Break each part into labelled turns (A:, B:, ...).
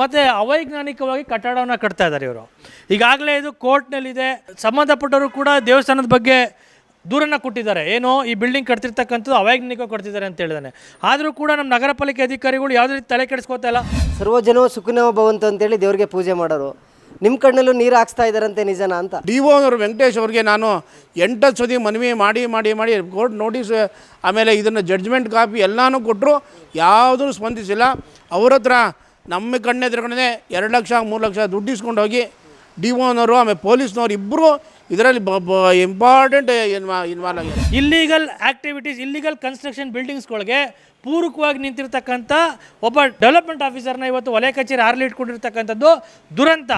A: ಮತ್ತು ಅವೈಜ್ಞಾನಿಕವಾಗಿ ಕಟ್ಟಡವನ್ನು ಕಟ್ತಾ ಇದ್ದಾರೆ ಇವರು. ಈಗಾಗಲೇ ಇದು ಕೋರ್ಟ್ನಲ್ಲಿದೆ. ಸಂಬಂಧಪಟ್ಟವರು ಕೂಡ ದೇವಸ್ಥಾನದ ಬಗ್ಗೆ ದೂರನ್ನು ಕೊಟ್ಟಿದ್ದಾರೆ. ಏನು ಈ ಬಿಲ್ಡಿಂಗ್ ಕಟ್ತಿರ್ತಕ್ಕಂಥದ್ದು ಅವೈಜ್ಞಾನಿಕ ಕೊಡ್ತಿದ್ದಾರೆ ಅಂತ ಹೇಳಿದಾನೆ. ಆದರೂ ಕೂಡ ನಮ್ಮ ನಗರ ಪಾಲಿಕೆ ಅಧಿಕಾರಿಗಳು ಯಾವುದೇ ರೀತಿ ತಲೆ ಕೆಡಿಸ್ಕೋತಾ ಇಲ್ಲ.
B: ಸರ್ವಜನೋ ಸುಖಿನೋ ಭವಂತು ಅಂತೇಳಿ ದೇವರಿಗೆ ಪೂಜೆ ಮಾಡೋರು. ನಿಮ್ಮ ಕಣ್ಣಲ್ಲೂ ನೀರು ಹಾಕ್ಸ್ತಾ ಇದ್ದಾರಂತೆ ನಿಜನಾ ಅಂತ.
C: ಡಿ ಒ ಅವರು ವೆಂಕಟೇಶ್ ಅವ್ರಿಗೆ ನಾನು ಎಂಟತ್ತು ಸತಿ ಮನವಿ ಮಾಡಿ ಮಾಡಿ ಮಾಡಿ ಕೋರ್ಟ್ ನೋಟಿಸ್ ಆಮೇಲೆ ಇದನ್ನು ಜಡ್ಜ್ಮೆಂಟ್ ಕಾಪಿ ಎಲ್ಲನೂ ಕೊಟ್ಟರು ಯಾವುದೂ ಸ್ಪಂದಿಸಿಲ್ಲ. ಅವ್ರ ಹತ್ರ ನಮ್ಮ ಕಣ್ಣೆದುರುಗಡೆ ಎರಡು ಲಕ್ಷ ಮೂರು ಲಕ್ಷ ದುಡ್ಡು ಇಸ್ಕೊಂಡು ಹೋಗಿ ಡಿ ಓನವರು ಆಮೇಲೆ ಪೊಲೀಸ್ನವ್ರು ಇಬ್ಬರು ಇದರಲ್ಲಿ ಇಂಪಾರ್ಟೆಂಟ್ ಇನ್ವಾಲ್ವ್ ಆಗಿದೆ
A: ಇಲ್ಲಿಗಲ್ ಆಕ್ಟಿವಿಟೀಸ್ ಇಲ್ಲಿಗಲ್ ಕನ್ಸ್ಟ್ರಕ್ಷನ್ ಬಿಲ್ಡಿಂಗ್ಸ್ಗಳಿಗೆ ಪೂರಕವಾಗಿ ನಿಂತಿರ್ತಕ್ಕಂಥ ಒಬ್ಬ ಡೆವಲಪ್ಮೆಂಟ್ ಆಫೀಸರ್ನ ಇವತ್ತು ವಲಯ ಕಚೇರಿ ಹಾರ್ಲಿ ಇಟ್ಕೊಂಡಿರ್ತಕ್ಕಂಥದ್ದು ದುರಂತ.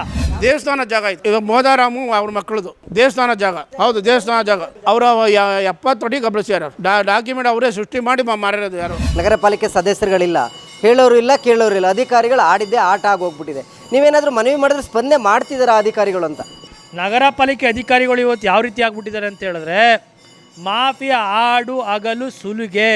C: ದೇವಸ್ಥಾನ ಜಾಗ ಇತ್ತು ಇವಾಗ ಮೋದಾರಾಮು ಅವ್ರ ಮಕ್ಕಳದು. ದೇವಸ್ಥಾನ ಜಾಗ. ಹೌದು ದೇವಸ್ಥಾನ ಜಾಗ. ಅವರ ಎಪ್ಪತ್ತು ಅಡಿ ಡಾಕ್ಯುಮೆಂಟ್ ಅವರೇ ಸೃಷ್ಟಿ ಮಾಡಿ ಮಾರಿರೋದು ಯಾರು?
B: ನಗರ ಪಾಲಿಕೆ ಸದಸ್ಯರುಗಳಿಲ್ಲ. ಹೇಳೋರು ಇಲ್ಲ ಕೇಳೋರು ಇಲ್ಲ. ಅಧಿಕಾರಿಗಳು ಆಡಿದ್ದೇ ಆಟ ಆಗೋಗ್ಬಿಟ್ಟಿದೆ. ನೀವೇನಾದರೂ ಮನವಿ ಮಾಡಿದ್ರೆ ಸ್ಪಂದನೆ ಮಾಡ್ತಿದ್ದಾರಾ ಅಧಿಕಾರಿಗಳು ಅಂತ?
A: ನಗರ ಪಾಲಿಕೆ ಅಧಿಕಾರಿಗಳು ಇವತ್ತು ಯಾವ ರೀತಿ ಆಗ್ಬಿಟ್ಟಿದ್ದಾರೆ ಅಂತ ಹೇಳಿದ್ರೆ ಮಾಫಿಯಾ ಆಡು ಅಗಲು ಸುಲುಗೆ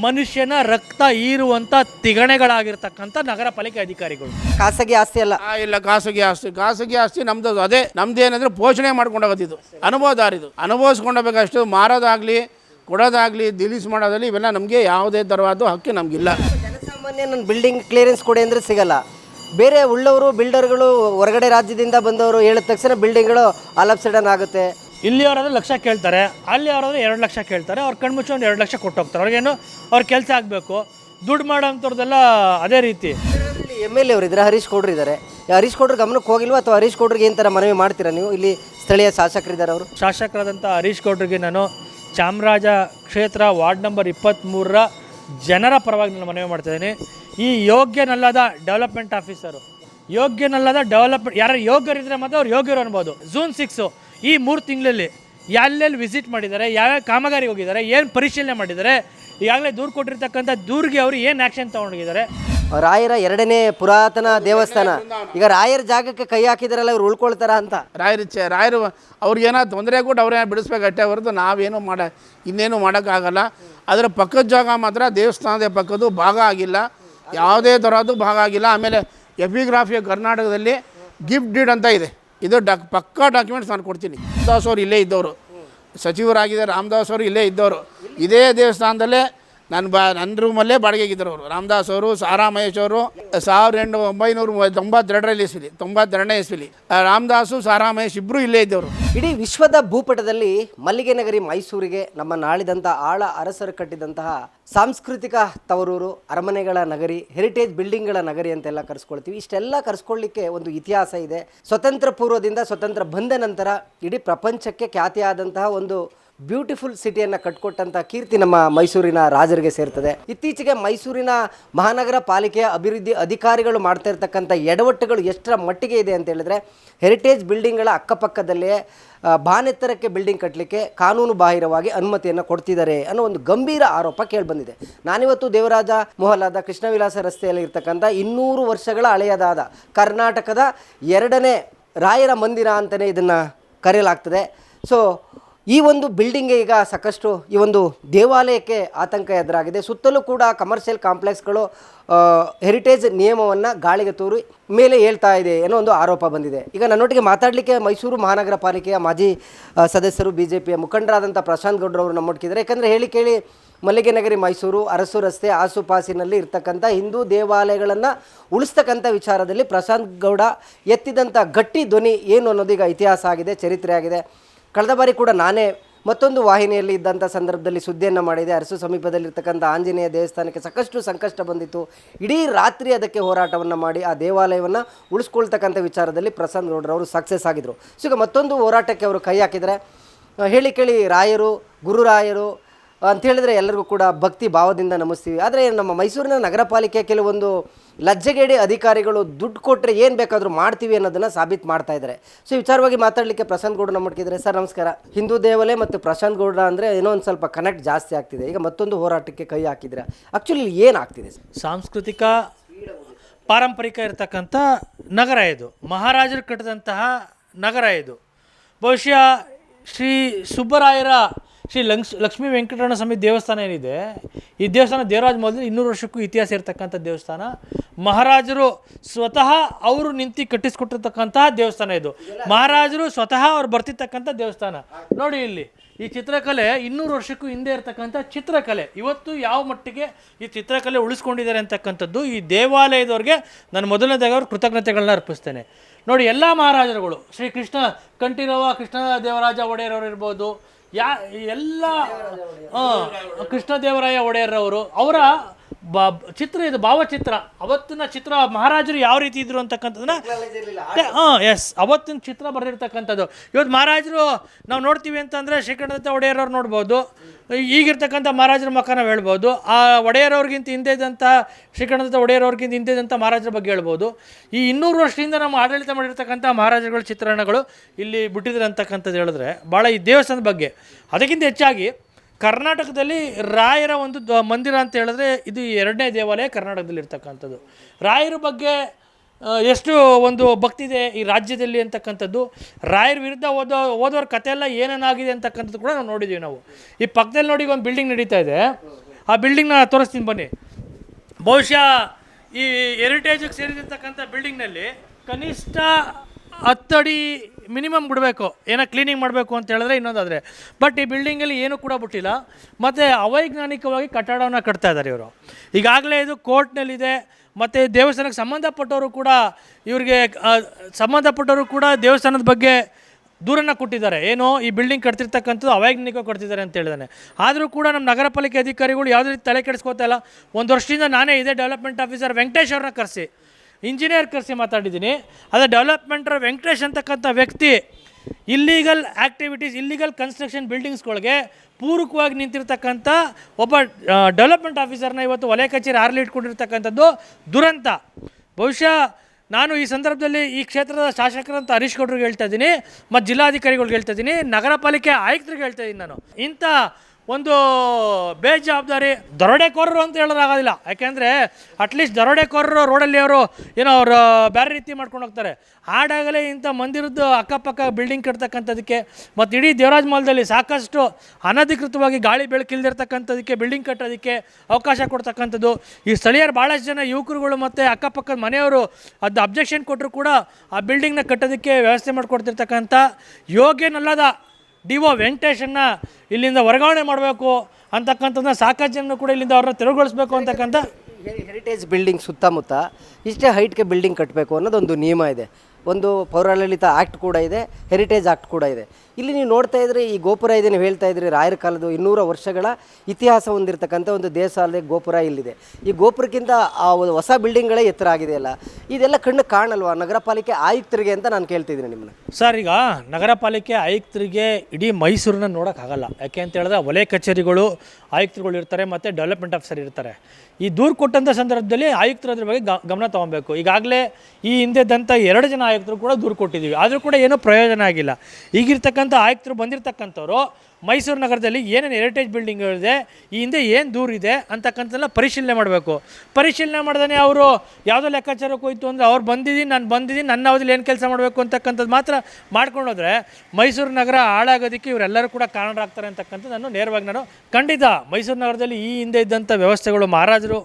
A: ಮನುಷ್ಯನ ರಕ್ತ ಹೀರುವಂಥ ತಿಗಣೆಗಳಾಗಿರ್ತಕ್ಕಂಥ ನಗರ ಪಾಲಿಕೆ ಅಧಿಕಾರಿಗಳು.
B: ಖಾಸಗಿ ಆಸ್ತಿ ಅಲ್ಲ.
C: ಆ, ಇಲ್ಲ ಖಾಸಗಿ ಆಸ್ತಿ ಖಾಸಗಿ ಆಸ್ತಿ ನಮ್ದು ಅದು ಅದೇ ನಮ್ದು ಏನಂದ್ರೆ ಪೋಷಣೆ ಮಾಡ್ಕೊಂಡು ಹೋಗೋದಿದ್ದು ಅನುಭವದಾರಿದು ಅನುಭವಿಸ್ಕೊಂಡೋಗ್ಬೇಕಷ್ಟು ಮಾರೋದಾಗಲಿ ಕೊಡೋದಾಗಲಿ ದಿಲೀಸ್ ಮಾಡೋದಾಗಲಿ ಇವೆಲ್ಲ ನಮಗೆ ಯಾವುದೇ ತರವಾದ ಹಕ್ಕಿ ನಮಗಿಲ್ಲ.
B: ಜನಸಾಮಾನ್ಯ ನನ್ನ ಬಿಲ್ಡಿಂಗ್ ಕ್ಲಿಯರೆನ್ಸ್ ಕೊಡಿ ಅಂದರೆ ಸಿಗಲ್ಲ. ಬೇರೆ ಉಳ್ಳವರು ಬಿಲ್ಡರ್ಗಳು ಹೊರಗಡೆ ರಾಜ್ಯದಿಂದ ಬಂದವರು ಹೇಳಿದ ತಕ್ಷಣ ಬಿಲ್ಡಿಂಗ್ಗಳು ಆಲ್ ಆಫ್ ಸಡನ್ ಆಗುತ್ತೆ.
A: ಇಲ್ಲಿ ಅವರಾದ್ರೆ ಲಕ್ಷ ಕೇಳ್ತಾರೆ ಅಲ್ಲಿ ಅವರಾದ್ರೆ ಎರಡು ಲಕ್ಷ ಕೇಳ್ತಾರೆ ಅವ್ರು ಕಣ್ಮುಚ್ಚಿ ಒಂದು ಎರಡು ಲಕ್ಷ ಕೊಟ್ಟು ಹೋಗ್ತಾರೆ. ಅವ್ರಿಗೇನು ಅವ್ರ ಕೆಲಸ ಆಗಬೇಕು. ದುಡ್ಡು ಮಾಡೋಂಥವ್ರದ್ದೆಲ್ಲ ಅದೇ ರೀತಿ.
B: ಎಂ ಎಲ್ ಎ ಹರೀಶ್ ಗೌಡ್ರು ಇದ್ದಾರೆ ಹರೀಶ್ ಗೌಡ್ರ ಗಮನಕ್ಕೆ ಹೋಗಿಲ್ವಾ? ಅಥವಾ ಹರೀಶ್ ಗೌಡ್ರಿಗೆ ಏನು ಥರ ಮನವಿ ಮಾಡ್ತೀರಾ ನೀವು? ಇಲ್ಲಿ ಸ್ಥಳೀಯ ಶಾಸಕರಿದ್ದಾರೆ ಅವರು.
A: ಶಾಸಕರಾದಂಥ ಹರೀಶ್ ಗೌಡ್ರಿಗೆ ನಾನು ಚಾಮರಾಜ ಕ್ಷೇತ್ರ ವಾರ್ಡ್ ನಂಬರ್ ಇಪ್ಪತ್ತ್ಮೂರರ ಜನರ ಪರವಾಗಿ ನಾನು ಮನವಿ ಮಾಡ್ತಿದ್ದೀನಿ ಈ ಯೋಗ್ಯನಲ್ಲದ ಡೆವಲಪ್ಮೆಂಟ್ ಆಫೀಸರು ಯೋಗ್ಯನಲ್ಲದ ಡೆವಲಪ್ಮೆಂಟ್ ಯಾರು ಯೋಗ್ಯರಿದ್ರೆ ಮಾತ್ರ ಅವ್ರು ಯೋಗ್ಯರು ಅನ್ಬೋದು. ಝೂನ್ ಸಿಕ್ಸು ಈ ಮೂರು ತಿಂಗಳಲ್ಲಿ ಎಲ್ಲೆಲ್ಲಿ ವಿಸಿಟ್ ಮಾಡಿದ್ದಾರೆ ಯಾವ್ಯಾವ ಕಾಮಗಾರಿಗೆ ಹೋಗಿದ್ದಾರೆ, ಏನು ಪರಿಶೀಲನೆ ಮಾಡಿದ್ದಾರೆ, ಈಗಾಗಲೇ ದೂರು ಕೊಟ್ಟಿರ್ತಕ್ಕಂಥ ದೂರಿಗೆ ಅವರು ಏನು ಆ್ಯಕ್ಷನ್ ತೊಗೊಂಡೋಗಿದ್ದಾರೆ
B: ರಾಯರ ಎರಡನೇ ಪುರಾತನ ದೇವಸ್ಥಾನ. ಈಗ ರಾಯರ ಜಾಗಕ್ಕೆ ಕೈ ಹಾಕಿದಾರಲ್ಲ ಇವ್ರು ಉಳ್ಕೊಳ್ತಾರ ಅಂತ?
C: ರಾಯರು ಚೆ, ರಾಯರು ಅವ್ರಿಗೇನೋ ತೊಂದರೆ ಕೊಟ್ಟು ಅವ್ರೇ ಬಿಡಿಸ್ಬೇಕಷ್ಟೇ ಹೊರತು ನಾವೇನು ಮಾಡ, ಇನ್ನೇನು ಮಾಡೋಕ್ಕಾಗಲ್ಲ. ಅದರ ಪಕ್ಕದ ಜಾಗ ಮಾತ್ರ ದೇವಸ್ಥಾನದ ಪಕ್ಕದ್ದು ಭಾಗ ಆಗಿಲ್ಲ. ಯಾವುದೇ ಥರದ್ದು ಭಾಗ ಆಗಿಲ್ಲ. ಆಮೇಲೆ ಎಪಿಗ್ರಾಫಿ ಕರ್ನಾಟಕದಲ್ಲಿ ಗಿಫ್ಟ್ ಡೀಡ್ ಅಂತ ಇದೆ. ಇದು ಡಾಕ್, ಪಕ್ಕಾ ಡಾಕ್ಯುಮೆಂಟ್ಸ್ ನಾನು ಕೊಡ್ತೀನಿ. ರಾಮದಾಸ್ ಅವರು ಇಲ್ಲೇ ಇದ್ದವರು. ಸಚಿವರಾಗಿದ್ದಾರೆ ರಾಮದಾಸ್ ಅವರು ಇಲ್ಲೇ ಇದ್ದವರು. ಇದೇ ದೇವಸ್ಥಾನದಲ್ಲೇ ನನ್ನ ಬಾ ನನ್ನ ರೂಮಲ್ಲೇ ಬಾಡಿಗೆಗಿದ್ದರು ಅವರು. ರಾಮದಾಸ್ ಅವರು, ಸಾರಾ ಮಹೇಶ್ ಅವರು ಸಾವಿರದ ಎಂಟು ಒಂಬೈನೂರ ತೊಂಬತ್ತೆರಡರಲ್ಲಿ ಇಸ್ವಿಲಿ ತೊಂಬತ್ತೆರಡನೇ ಇಸ್ವಿಲಿ ರಾಮದಾಸು, ಸಾರಾ ಮಹೇಶ್ ಇಬ್ಬರು ಇಲ್ಲೇ ಇದ್ದವರು.
B: ಇಡೀ ವಿಶ್ವದ ಭೂಪಟದಲ್ಲಿ ಮಲ್ಲಿಗೆ ನಗರಿ ಮೈಸೂರಿಗೆ ನಮ್ಮ ನಾಳಿದಂಥ ಆಳ ಅರಸರು ಕಟ್ಟಿದಂತಹ ಸಾಂಸ್ಕೃತಿಕ ತವರೂರು, ಅರಮನೆಗಳ ನಗರಿ ಹೆರಿಟೇಜ್ ಬಿಲ್ಡಿಂಗ್ಗಳ ನಗರಿ ಅಂತೆಲ್ಲ ಕರೆಸ್ಕೊಳ್ತೀವಿ. ಇಷ್ಟೆಲ್ಲ ಕರೆಸ್ಕೊಳ್ಳಿಕ್ಕೆ ಒಂದು ಇತಿಹಾಸ ಇದೆ. ಸ್ವತಂತ್ರ ಪೂರ್ವದಿಂದ ಸ್ವತಂತ್ರ ಬಂದ ನಂತರ ಇಡೀ ಪ್ರಪಂಚಕ್ಕೆ ಖ್ಯಾತಿಯಾದಂತಹ ಒಂದು ಬ್ಯೂಟಿಫುಲ್ ಸಿಟಿಯನ್ನು ಕಟ್ಕೊಟ್ಟಂಥ ಕೀರ್ತಿ ನಮ್ಮ ಮೈಸೂರಿನ ರಾಜರಿಗೆ ಸೇರ್ತದೆ. ಇತ್ತೀಚೆಗೆ ಮೈಸೂರಿನ ಮಹಾನಗರ ಪಾಲಿಕೆಯ ಅಭಿವೃದ್ಧಿ ಅಧಿಕಾರಿಗಳು ಮಾಡ್ತಾ ಇರ್ತಕ್ಕಂಥ ಎಡವಟ್ಟುಗಳು ಎಷ್ಟರ ಮಟ್ಟಿಗೆ ಇದೆ ಅಂತ ಹೇಳಿದ್ರೆ ಹೆರಿಟೇಜ್ ಬಿಲ್ಡಿಂಗ್ಗಳ ಅಕ್ಕಪಕ್ಕದಲ್ಲೇ ಬಾನೆತ್ತರಕ್ಕೆ ಬಿಲ್ಡಿಂಗ್ ಕಟ್ಟಲಿಕ್ಕೆ ಕಾನೂನು ಬಾಹಿರವಾಗಿ ಅನುಮತಿಯನ್ನು ಕೊಡ್ತಿದ್ದಾರೆ ಅನ್ನೋ ಒಂದು ಗಂಭೀರ ಆರೋಪ ಕೇಳಿಬಂದಿದೆ. ನಾನಿವತ್ತು ದೇವರಾಜ ಮೊಹಲಾದ ಕೃಷ್ಣವಿಲಾಸ ರಸ್ತೆಯಲ್ಲಿ ಇರ್ತಕ್ಕಂಥ ಇನ್ನೂರು ವರ್ಷಗಳ ಹಳೆಯದಾದ ಕರ್ನಾಟಕದ ಎರಡನೇ ರಾಯರ ಮಂದಿರ ಅಂತಲೇ ಇದನ್ನು ಕರೆಯಲಾಗ್ತದೆ. ಸೊ ಈ ಒಂದು ಬಿಲ್ಡಿಂಗ್ಗೆ ಈಗ ಸಾಕಷ್ಟು ಈ ಒಂದು ದೇವಾಲಯಕ್ಕೆ ಆತಂಕ ಎದುರಾಗಿದೆ. ಸುತ್ತಲೂ ಕೂಡ ಕಮರ್ಷಿಯಲ್ ಕಾಂಪ್ಲೆಕ್ಸ್ಗಳು ಹೆರಿಟೇಜ್ ನಿಯಮವನ್ನು ಗಾಳಿಗೆ ತೂರಿ ಮೇಲೆ ಹೇಳ್ತಾ ಇದೆ ಏನೋ ಒಂದು ಆರೋಪ ಬಂದಿದೆ. ಈಗ ನನ್ನೊಟ್ಟಿಗೆ ಮಾತಾಡಲಿಕ್ಕೆ ಮೈಸೂರು ಮಹಾನಗರ ಪಾಲಿಕೆಯ ಮಾಜಿ ಸದಸ್ಯರು ಬಿ ಜೆ ಪಿಯ ಮುಖಂಡರಾದಂಥ ಪ್ರಶಾಂತ್ ಗೌಡ್ರವರು ನಮ್ಮೊಟ್ಟಿಗಿದ್ದಾರೆ ಯಾಕಂದರೆ ಹೇಳಿ ಕೇಳಿ ಮಲ್ಲಿಗೆ ನಗರಿ ಮೈಸೂರು, ಅರಸು ರಸ್ತೆ ಆಸುಪಾಸಿನಲ್ಲಿ ಇರ್ತಕ್ಕಂಥ ಹಿಂದೂ ದೇವಾಲಯಗಳನ್ನು ಉಳಿಸ್ತಕ್ಕಂಥ ವಿಚಾರದಲ್ಲಿ ಪ್ರಶಾಂತ್ ಗೌಡ ಎತ್ತಿದಂಥ ಗಟ್ಟಿ ಧ್ವನಿ ಏನು ಅನ್ನೋದು ಈಗ ಇತಿಹಾಸ ಆಗಿದೆ, ಚರಿತ್ರೆ ಆಗಿದೆ. ಕಳೆದ ಬಾರಿ ಕೂಡ ನಾನೇ ಮತ್ತೊಂದು ವಾಹಿನಿಯಲ್ಲಿ ಇದ್ದಂಥ ಸಂದರ್ಭದಲ್ಲಿ ಸುದ್ದಿಯನ್ನು ಮಾಡಿದೆ. ಅರಸು ಸಮೀಪದಲ್ಲಿರ್ತಕ್ಕಂಥ ಆಂಜನೇಯ ದೇವಸ್ಥಾನಕ್ಕೆ ಸಾಕಷ್ಟು ಸಂಕಷ್ಟ ಬಂದಿತ್ತು. ಇಡೀ ರಾತ್ರಿ ಅದಕ್ಕೆ ಹೋರಾಟವನ್ನು ಮಾಡಿ ಆ ದೇವಾಲಯವನ್ನು ಉಳಿಸ್ಕೊಳ್ತಕ್ಕಂಥ ವಿಚಾರದಲ್ಲಿ ಪ್ರಸನ್ನ ಗೌಡ್ರವರು ಸಕ್ಸಸ್ ಆಗಿದ್ದರು ಸೊ ಈಗ ಮತ್ತೊಂದು ಹೋರಾಟಕ್ಕೆ ಅವರು ಕೈ ಹಾಕಿದರೆ ಹೇಳಿ ಕೇಳಿ ರಾಯರು, ಗುರುರಾಯರು ಅಂತ ಹೇಳಿದ್ರೆ ಎಲ್ಲರಿಗೂ ಕೂಡ ಭಕ್ತಿ ಭಾವದಿಂದ ನಮಿಸ್ತೀವಿ. ಆದರೆ ನಮ್ಮ ಮೈಸೂರಿನ ನಗರ ಪಾಲಿಕೆ ಕೆಲವೊಂದು ಲಜ್ಜೆಗೇಡಿ ಅಧಿಕಾರಿಗಳು ದುಡ್ಡು ಕೊಟ್ಟರೆ ಏನು ಬೇಕಾದರೂ ಮಾಡ್ತೀವಿ ಅನ್ನೋದನ್ನು ಸಾಬೀತು ಮಾಡ್ತಾ ಇದ್ದಾರೆ. ಸೊ ವಿಚಾರವಾಗಿ ಮಾತಾಡಲಿಕ್ಕೆ ಪ್ರಶಾಂತ್ ಗೌಡ ನಮ್ಮಟ್ಟಿದ್ದಾರೆ ಸರ್, ನಮಸ್ಕಾರ. ಹಿಂದೂ ದೇವಾಲಯ ಮತ್ತು ಪ್ರಶಾಂತ್ ಗೌಡ ಅಂದರೆ ಏನೋ ಒಂದು ಸ್ವಲ್ಪ ಕನೆಕ್ಟ್ ಜಾಸ್ತಿ ಆಗ್ತಿದೆ. ಈಗ ಮತ್ತೊಂದು ಹೋರಾಟಕ್ಕೆ ಕೈ ಹಾಕಿದ್ರೆ ಆ್ಯಕ್ಚುಲಿ ಏನಾಗ್ತಿದೆ ಸರ್
A: ಸಾಂಸ್ಕೃತಿಕ ಪಾರಂಪರಿಕ ಇರತಕ್ಕಂಥ ನಗರ ಇದು. ಮಹಾರಾಜರು ಕಟ್ಟಿದಂತಹ ನಗರ ಇದು. ಬಹುಶಃ ಶ್ರೀ ಸುಬ್ಬರಾಯರ ಶ್ರೀ ಲಂಕ್ಸ್ ಲಕ್ಷ್ಮೀ ವೆಂಕಟರಣ ಸ್ವಾಮಿ ದೇವಸ್ಥಾನ ಏನಿದೆ, ಈ ದೇವಸ್ಥಾನ ದೇವರಾಜ ಮೊದಲು ಇನ್ನೂರು ವರ್ಷಕ್ಕೂ ಇತಿಹಾಸ ಇರತಕ್ಕಂಥ ದೇವಸ್ಥಾನ. ಮಹಾರಾಜರು ಸ್ವತಃ ಅವರು ನಿಂತು ಕಟ್ಟಿಸ್ಕೊಟ್ಟಿರ್ತಕ್ಕಂತಹ ದೇವಸ್ಥಾನ ಇದು. ಮಹಾರಾಜರು ಸ್ವತಃ ಅವ್ರು ಬರ್ತಿರ್ತಕ್ಕಂಥ ದೇವಸ್ಥಾನ. ನೋಡಿ ಇಲ್ಲಿ, ಈ ಚಿತ್ರಕಲೆ ಇನ್ನೂರು ವರ್ಷಕ್ಕೂ ಹಿಂದೆ ಇರತಕ್ಕಂಥ ಚಿತ್ರಕಲೆ. ಇವತ್ತು ಯಾವ ಮಟ್ಟಿಗೆ ಈ ಚಿತ್ರಕಲೆ ಉಳಿಸ್ಕೊಂಡಿದ್ದಾರೆ ಅಂತಕ್ಕಂಥದ್ದು ಈ ದೇವಾಲಯದವ್ರಿಗೆ ನಾನು ಮೊದಲನೇದಾಗಿ ಅವ್ರ ಕೃತಜ್ಞತೆಗಳನ್ನ ಅರ್ಪಿಸ್ತೇನೆ. ನೋಡಿ, ಎಲ್ಲ ಮಹಾರಾಜರುಗಳು, ಶ್ರೀ ಕೃಷ್ಣ, ಕಂಠೀರವ ಕೃಷ್ಣ ದೇವರಾಜ ಒಡೆಯರವರು ಇರ್ಬೋದು ಯಾ ಎಲ್ಲ ಕೃಷ್ಣದೇವರಾಯ ಒಡೆಯರ್. ಒಡೆಯರವರು ಅವರ ಬ ಚಿತ್ರ ಇದು ಭಾವಚಿತ್ರ. ಅವತ್ತಿನ ಚಿತ್ರ ಮಹಾರಾಜರು ಯಾವ ರೀತಿ ಇದ್ರು ಅಂತಕ್ಕಂಥದ್ದನ್ನ ಹಾಂ ಎಸ್ ಅವತ್ತಿನ ಚಿತ್ರ ಬರೆದಿರ್ತಕ್ಕಂಥದ್ದು. ಇವತ್ತು ಮಹಾರಾಜರು ನಾವು ನೋಡ್ತೀವಿ ಅಂತಂದರೆ ಶ್ರೀಕಂಠದತ್ತ ಒಡೆಯರವ್ರು ನೋಡ್ಬೋದು. ಈಗಿರ್ತಕ್ಕಂಥ ಮಹಾರಾಜರ ಮುಖ ನಾವು ಹೇಳ್ಬೋದು. ಆ ಒಡೆಯರವ್ರಿಗಿಂತ ಹಿಂದೆ ಇದ್ದಂಥ ಶ್ರೀಕಂಠದತ್ತ ಒಡೆಯರವ್ರಿಗಿಂತ ಹಿಂದೆ ಇದ್ದಂಥ ಮಹಾರಾಜರ ಬಗ್ಗೆ ಹೇಳ್ಬೋದು. ಈ ಇನ್ನೂರು ವರ್ಷದಿಂದ ನಮ್ಮ ಆಡಳಿತ ಮಾಡಿರ್ತಕ್ಕಂಥ ಮಹಾರಾಜರುಗಳ ಚಿತ್ರಣಗಳು ಇಲ್ಲಿ ಬಿಟ್ಟಿದ್ದಾರೆ ಅಂತಕ್ಕಂಥದ್ದು ಹೇಳಿದ್ರೆ ಭಾಳ ಈ ದೇವಸ್ಥಾನದ ಬಗ್ಗೆ. ಅದಕ್ಕಿಂತ ಹೆಚ್ಚಾಗಿ ಕರ್ನಾಟಕದಲ್ಲಿ ರಾಯರ ಒಂದು ಮಂದಿರ ಅಂತ ಹೇಳಿದ್ರೆ ಇದು ಎರಡನೇ ದೇವಾಲಯ ಕರ್ನಾಟಕದಲ್ಲಿ ಇರ್ತಕ್ಕಂಥದ್ದು. ರಾಯರ ಬಗ್ಗೆ ಎಷ್ಟು ಒಂದು ಭಕ್ತಿ ಇದೆ ಈ ರಾಜ್ಯದಲ್ಲಿ ಅಂತಕ್ಕಂಥದ್ದು. ರಾಯರ ವಿರುದ್ಧ ಓದೋ ಓದೋರ ಕತೆ ಎಲ್ಲ ಏನೇನಾಗಿದೆ ಅಂತಕ್ಕಂಥದ್ದು ಕೂಡ ನಾವು ನೋಡಿದ್ದೀವಿ ನಾವು. ಈ ಪಕ್ಕದಲ್ಲಿ ನೋಡಿ ಒಂದು ಬಿಲ್ಡಿಂಗ್ ನಡೀತಾ ಇದೆ. ಆ ಬಿಲ್ಡಿಂಗ್ನ ತೋರಿಸ್ತೀನಿ ಬನ್ನಿ. ಬಹುಶಃ ಈ ಹೆರಿಟೇಜಿಗೆ ಸೇರಿದಿರ್ತಕ್ಕಂಥ ಬಿಲ್ಡಿಂಗ್ನಲ್ಲಿ ಕನಿಷ್ಠ ಹತ್ತಡಿ ಮಿನಿಮಮ್ ಬಿಡಬೇಕು, ಏನೋ ಕ್ಲೀನಿಂಗ್ ಮಾಡಬೇಕು ಅಂತ ಹೇಳಿದ್ರೆ ಇನ್ನೊಂದಾದರೆ. ಬಟ್ ಈ ಬಿಲ್ಡಿಂಗಲ್ಲಿ ಏನೂ ಕೂಡ ಬಿಟ್ಟಿಲ್ಲ. ಮತ್ತು ಅವೈಜ್ಞಾನಿಕವಾಗಿ ಕಟ್ಟಡವನ್ನು ಕಟ್ತಾ ಇದ್ದಾರೆ ಇವರು. ಈಗಾಗಲೇ ಇದು ಕೋರ್ಟ್ನಲ್ಲಿದೆ ಮತ್ತು ದೇವಸ್ಥಾನಕ್ಕೆ ಸಂಬಂಧಪಟ್ಟವರು ಕೂಡ ಇವರಿಗೆ ಸಂಬಂಧಪಟ್ಟವರು ಕೂಡ ದೇವಸ್ಥಾನದ ಬಗ್ಗೆ ದೂರನ್ನು ಕೊಟ್ಟಿದ್ದಾರೆ. ಏನು, ಈ ಬಿಲ್ಡಿಂಗ್ ಕಟ್ತಿರ್ತಕ್ಕಂಥದ್ದು ಅವೈಜ್ಞಾನಿಕ ಕೊಡ್ತಿದ್ದಾರೆ ಅಂತ ಹೇಳಿದಾನೆ. ಆದರೂ ಕೂಡ ನಮ್ಮ ನಗರ ಪಾಲಿಕೆ ಅಧಿಕಾರಿಗಳು ಯಾವುದೇ ರೀತಿ ತಲೆ ಕೆಡಿಸ್ಕೋತಾ ಇಲ್ಲ. ಒಂದು ವರ್ಷದಿಂದ ನಾನೇ ಇದೇ ಡೆವಲಪ್ಮೆಂಟ್ ಆಫೀಸರ್ ವೆಂಕಟೇಶ್ ಅವ್ರನ್ನ ಕರೆಸಿ. ಇಂಜಿನಿಯರ್ ಕರೆಸಿ ಮಾತಾಡಿದ್ದೀನಿ. ಅದೇ ಡೆವಲಪ್ಮೆಂಟರ್ ವೆಂಕಟೇಶ್ ಅಂತಕ್ಕಂಥ ವ್ಯಕ್ತಿ ಇಲ್ಲೀಗಲ್ ಆ್ಯಕ್ಟಿವಿಟೀಸ್ ಇಲ್ಲೀಗಲ್ ಕನ್ಸ್ಟ್ರಕ್ಷನ್ ಬಿಲ್ಡಿಂಗ್ಸ್ಗಳಿಗೆ ಪೂರಕವಾಗಿ ನಿಂತಿರ್ತಕ್ಕಂಥ ಒಬ್ಬ ಡೆವಲಪ್ಮೆಂಟ್ ಆಫೀಸರ್ನ ಇವತ್ತು ವಲಯ ಕಚೇರಿ ಆರ್ಲಿ ಇಟ್ಕೊಂಡಿರ್ತಕ್ಕಂಥದ್ದು ದುರಂತ. ಬಹುಶಃ ನಾನು ಈ ಸಂದರ್ಭದಲ್ಲಿ ಈ ಕ್ಷೇತ್ರದ ಶಾಸಕರಂತ ಹರೀಶ್ ಗೌಡ್ರಿಗೆ ಹೇಳ್ತಾ ಇದ್ದೀನಿ, ಮತ್ತು ಜಿಲ್ಲಾಧಿಕಾರಿಗಳಿಗೆ ಹೇಳ್ತಾ ಇದ್ದೀನಿ ನಗರ ಪಾಲಿಕೆ ಆಯುಕ್ತರಿಗೆ ಹೇಳ್ತಾ ಇದ್ದೀನಿ ನಾನು. ಇಂಥ ಒಂದು ಬೇಜವಾಬ್ದಾರಿ ದರೋಡೆಕೋರರು ಅಂತ ಹೇಳೋದಾಗೋದಿಲ್ಲ ಯಾಕೆಂದರೆ ಅಟ್ಲೀಸ್ಟ್ ದರೋಡೆಕೋರರು ರೋಡಲ್ಲಿ ಅವರು ಏನೋ ಅವರು ಬೇರೆ ರೀತಿ ಮಾಡ್ಕೊಂಡು ಹೋಗ್ತಾರೆ. ಆಡಾಗಲೇ ಇಂಥ ಮಂದಿರದ್ದು ಅಕ್ಕಪಕ್ಕ ಬಿಲ್ಡಿಂಗ್ ಕಟ್ತಕ್ಕಂಥದ್ದಕ್ಕೆ ಮತ್ತು ಇಡೀ ದೇವರಾಜ್ ಮಾಲ್ದಲ್ಲಿ ಸಾಕಷ್ಟು ಅನಧಿಕೃತವಾಗಿ ಗಾಳಿ ಬೆಳಕಿಲ್ದಿರ್ತಕ್ಕಂಥದ್ದಕ್ಕೆ ಬಿಲ್ಡಿಂಗ್ ಕಟ್ಟೋದಕ್ಕೆ ಅವಕಾಶ ಕೊಡ್ತಕ್ಕಂಥದ್ದು. ಈ ಸ್ಥಳೀಯರು ಭಾಳಷ್ಟು ಜನ ಯುವಕರುಗಳು ಮತ್ತು ಅಕ್ಕಪಕ್ಕದ ಮನೆಯವರು ಅದು ಅಬ್ಜೆಕ್ಷನ್ ಕೊಟ್ಟರು ಕೂಡ ಆ ಬಿಲ್ಡಿಂಗ್ನ ಕಟ್ಟೋದಕ್ಕೆ ವ್ಯವಸ್ಥೆ ಮಾಡಿಕೊಡ್ತಿರ್ತಕ್ಕಂಥ ಯೋಗ್ಯನಲ್ಲದ ಡಿ ಒ ವೆಂಕಟೇಶನ್ನ ಇಲ್ಲಿಂದ ವರ್ಗಾವಣೆ ಮಾಡಬೇಕು ಅಂತಕ್ಕಂಥದ್ದನ್ನ ಸಾಕಷ್ಟು ಕೂಡ ಇಲ್ಲಿಂದ ಅವ್ರನ್ನ ತೆರವುಗೊಳಿಸ್ಬೇಕು ಅಂತಕ್ಕಂಥ
B: ಹೆರಿಟೇಜ್ ಬಿಲ್ಡಿಂಗ್ ಸುತ್ತಮುತ್ತ ಇಷ್ಟೇ ಹೈಟ್ಗೆ ಬಿಲ್ಡಿಂಗ್ ಕಟ್ಟಬೇಕು ಅನ್ನೋದೊಂದು ನಿಯಮ ಇದೆ. ಒಂದು ಪೌರಾಡಳಿತ ಆ್ಯಕ್ಟ್ ಕೂಡ ಇದೆ ಹೆರಿಟೇಜ್ ಆ್ಯಕ್ಟ್ ಕೂಡ ಇದೆ. ಇಲ್ಲಿ ನೀವು ನೋಡ್ತಾ ಇದ್ರೆ ಈ ಗೋಪುರ ಇದೆ, ನೀವು ಹೇಳ್ತಾ ಇದ್ರಿ ರಾಯರ ಕಾಲದ ಇನ್ನೂರ ವರ್ಷಗಳ ಇತಿಹಾಸ ಹೊಂದಿರತಕ್ಕಂಥ ಒಂದು ದೇವಸ್ಥಾನದ ಗೋಪುರ ಇಲ್ಲಿದೆ. ಈ ಗೋಪುರಕ್ಕಿಂತ ಆ ಹೊಸ ಬಿಲ್ಡಿಂಗ್ಗಳೇ ಎತ್ತರ ಆಗಿದೆಯಲ್ಲ ಇದೆಲ್ಲ ಕಣ್ಣು ಕಾಣಲ್ವಾ ನಗರ ಪಾಲಿಕೆ ಆಯುಕ್ತರಿಗೆ ಅಂತ ನಾನು ಕೇಳ್ತಿದ್ದೀನಿ ನಿಮ್ಮನ್ನ.
A: ಸರ್, ಈಗ ನಗರ ಪಾಲಿಕೆ ಆಯುಕ್ತರಿಗೆ ಇಡೀ ಮೈಸೂರನ್ನ ನೋಡೋಕ್ಕಾಗಲ್ಲ ಯಾಕೆ ಅಂತ ಹೇಳಿದ್ರೆ ವಲಯ ಕಚೇರಿಗಳು ಆಯುಕ್ತರುಗಳು ಇರ್ತಾರೆ ಮತ್ತು ಡೆವಲಪ್ಮೆಂಟ್ ಆಫೀಸರ್ ಇರ್ತಾರೆ. ಈ ದೂರು ಕೊಟ್ಟಂಥ ಸಂದರ್ಭದಲ್ಲಿ ಆಯುಕ್ತರು ಅದ್ರ ಬಗ್ಗೆ ಗಮನ ತೊಗೊಬೇಕು. ಈಗಾಗಲೇ ಈ ಹಿಂದೆ ಇದ್ದಂಥ ಎರಡು ಜನ ಆಯುಕ್ತರು ಕೂಡ ದೂರು ಕೊಟ್ಟಿದ್ದೀವಿ. ಆದರೂ ಕೂಡ ಏನೂ ಪ್ರಯೋಜನ ಆಗಿಲ್ಲ. ಈಗಿರ್ತಕ್ಕಂಥ ಆಯುಕ್ತರು ಬಂದಿರತಕ್ಕಂಥವ್ರು ಮೈಸೂರು ನಗರದಲ್ಲಿ ಏನೇನು ಹೆರಿಟೇಜ್ ಬಿಲ್ಡಿಂಗ್ಗಳಿದೆ ಈ ಹಿಂದೆ ಏನು ದೂರಿದೆ ಅಂತಕ್ಕಂಥದ್ದೆಲ್ಲ ಪರಿಶೀಲನೆ ಮಾಡಬೇಕು. ಪರಿಶೀಲನೆ ಮಾಡ್ದೇ ಅವರು ಯಾವುದೋ ಲೆಕ್ಕಾಚಾರಕ್ಕೆ ಹೋಯ್ತು ಅಂದರೆ ಅವ್ರು ಬಂದಿದ್ದೀನಿ, ನಾನು ಬಂದಿದ್ದೀನಿ, ನನ್ನ ಅವಧಿಲಿ ಏನು ಕೆಲಸ ಮಾಡಬೇಕು ಅಂತಕ್ಕಂಥದ್ದು ಮಾತ್ರ ಮಾಡ್ಕೊಂಡೋದ್ರೆ ಮೈಸೂರು ನಗರ ಹಾಳಾಗೋದಕ್ಕೆ ಇವರೆಲ್ಲರೂ ಕೂಡ ಕಾರಣರಾಗ್ತಾರೆ ಅಂತಕ್ಕಂಥದ್ದು ನಾನು ನೇರವಾಗಿ ನಾನು ಖಂಡಿತ ಮೈಸೂರು ನಗರದಲ್ಲಿ ಈ ಹಿಂದೆ ಇದ್ದಂಥ ವ್ಯವಸ್ಥೆಗಳು ಮಹಾರಾಜರು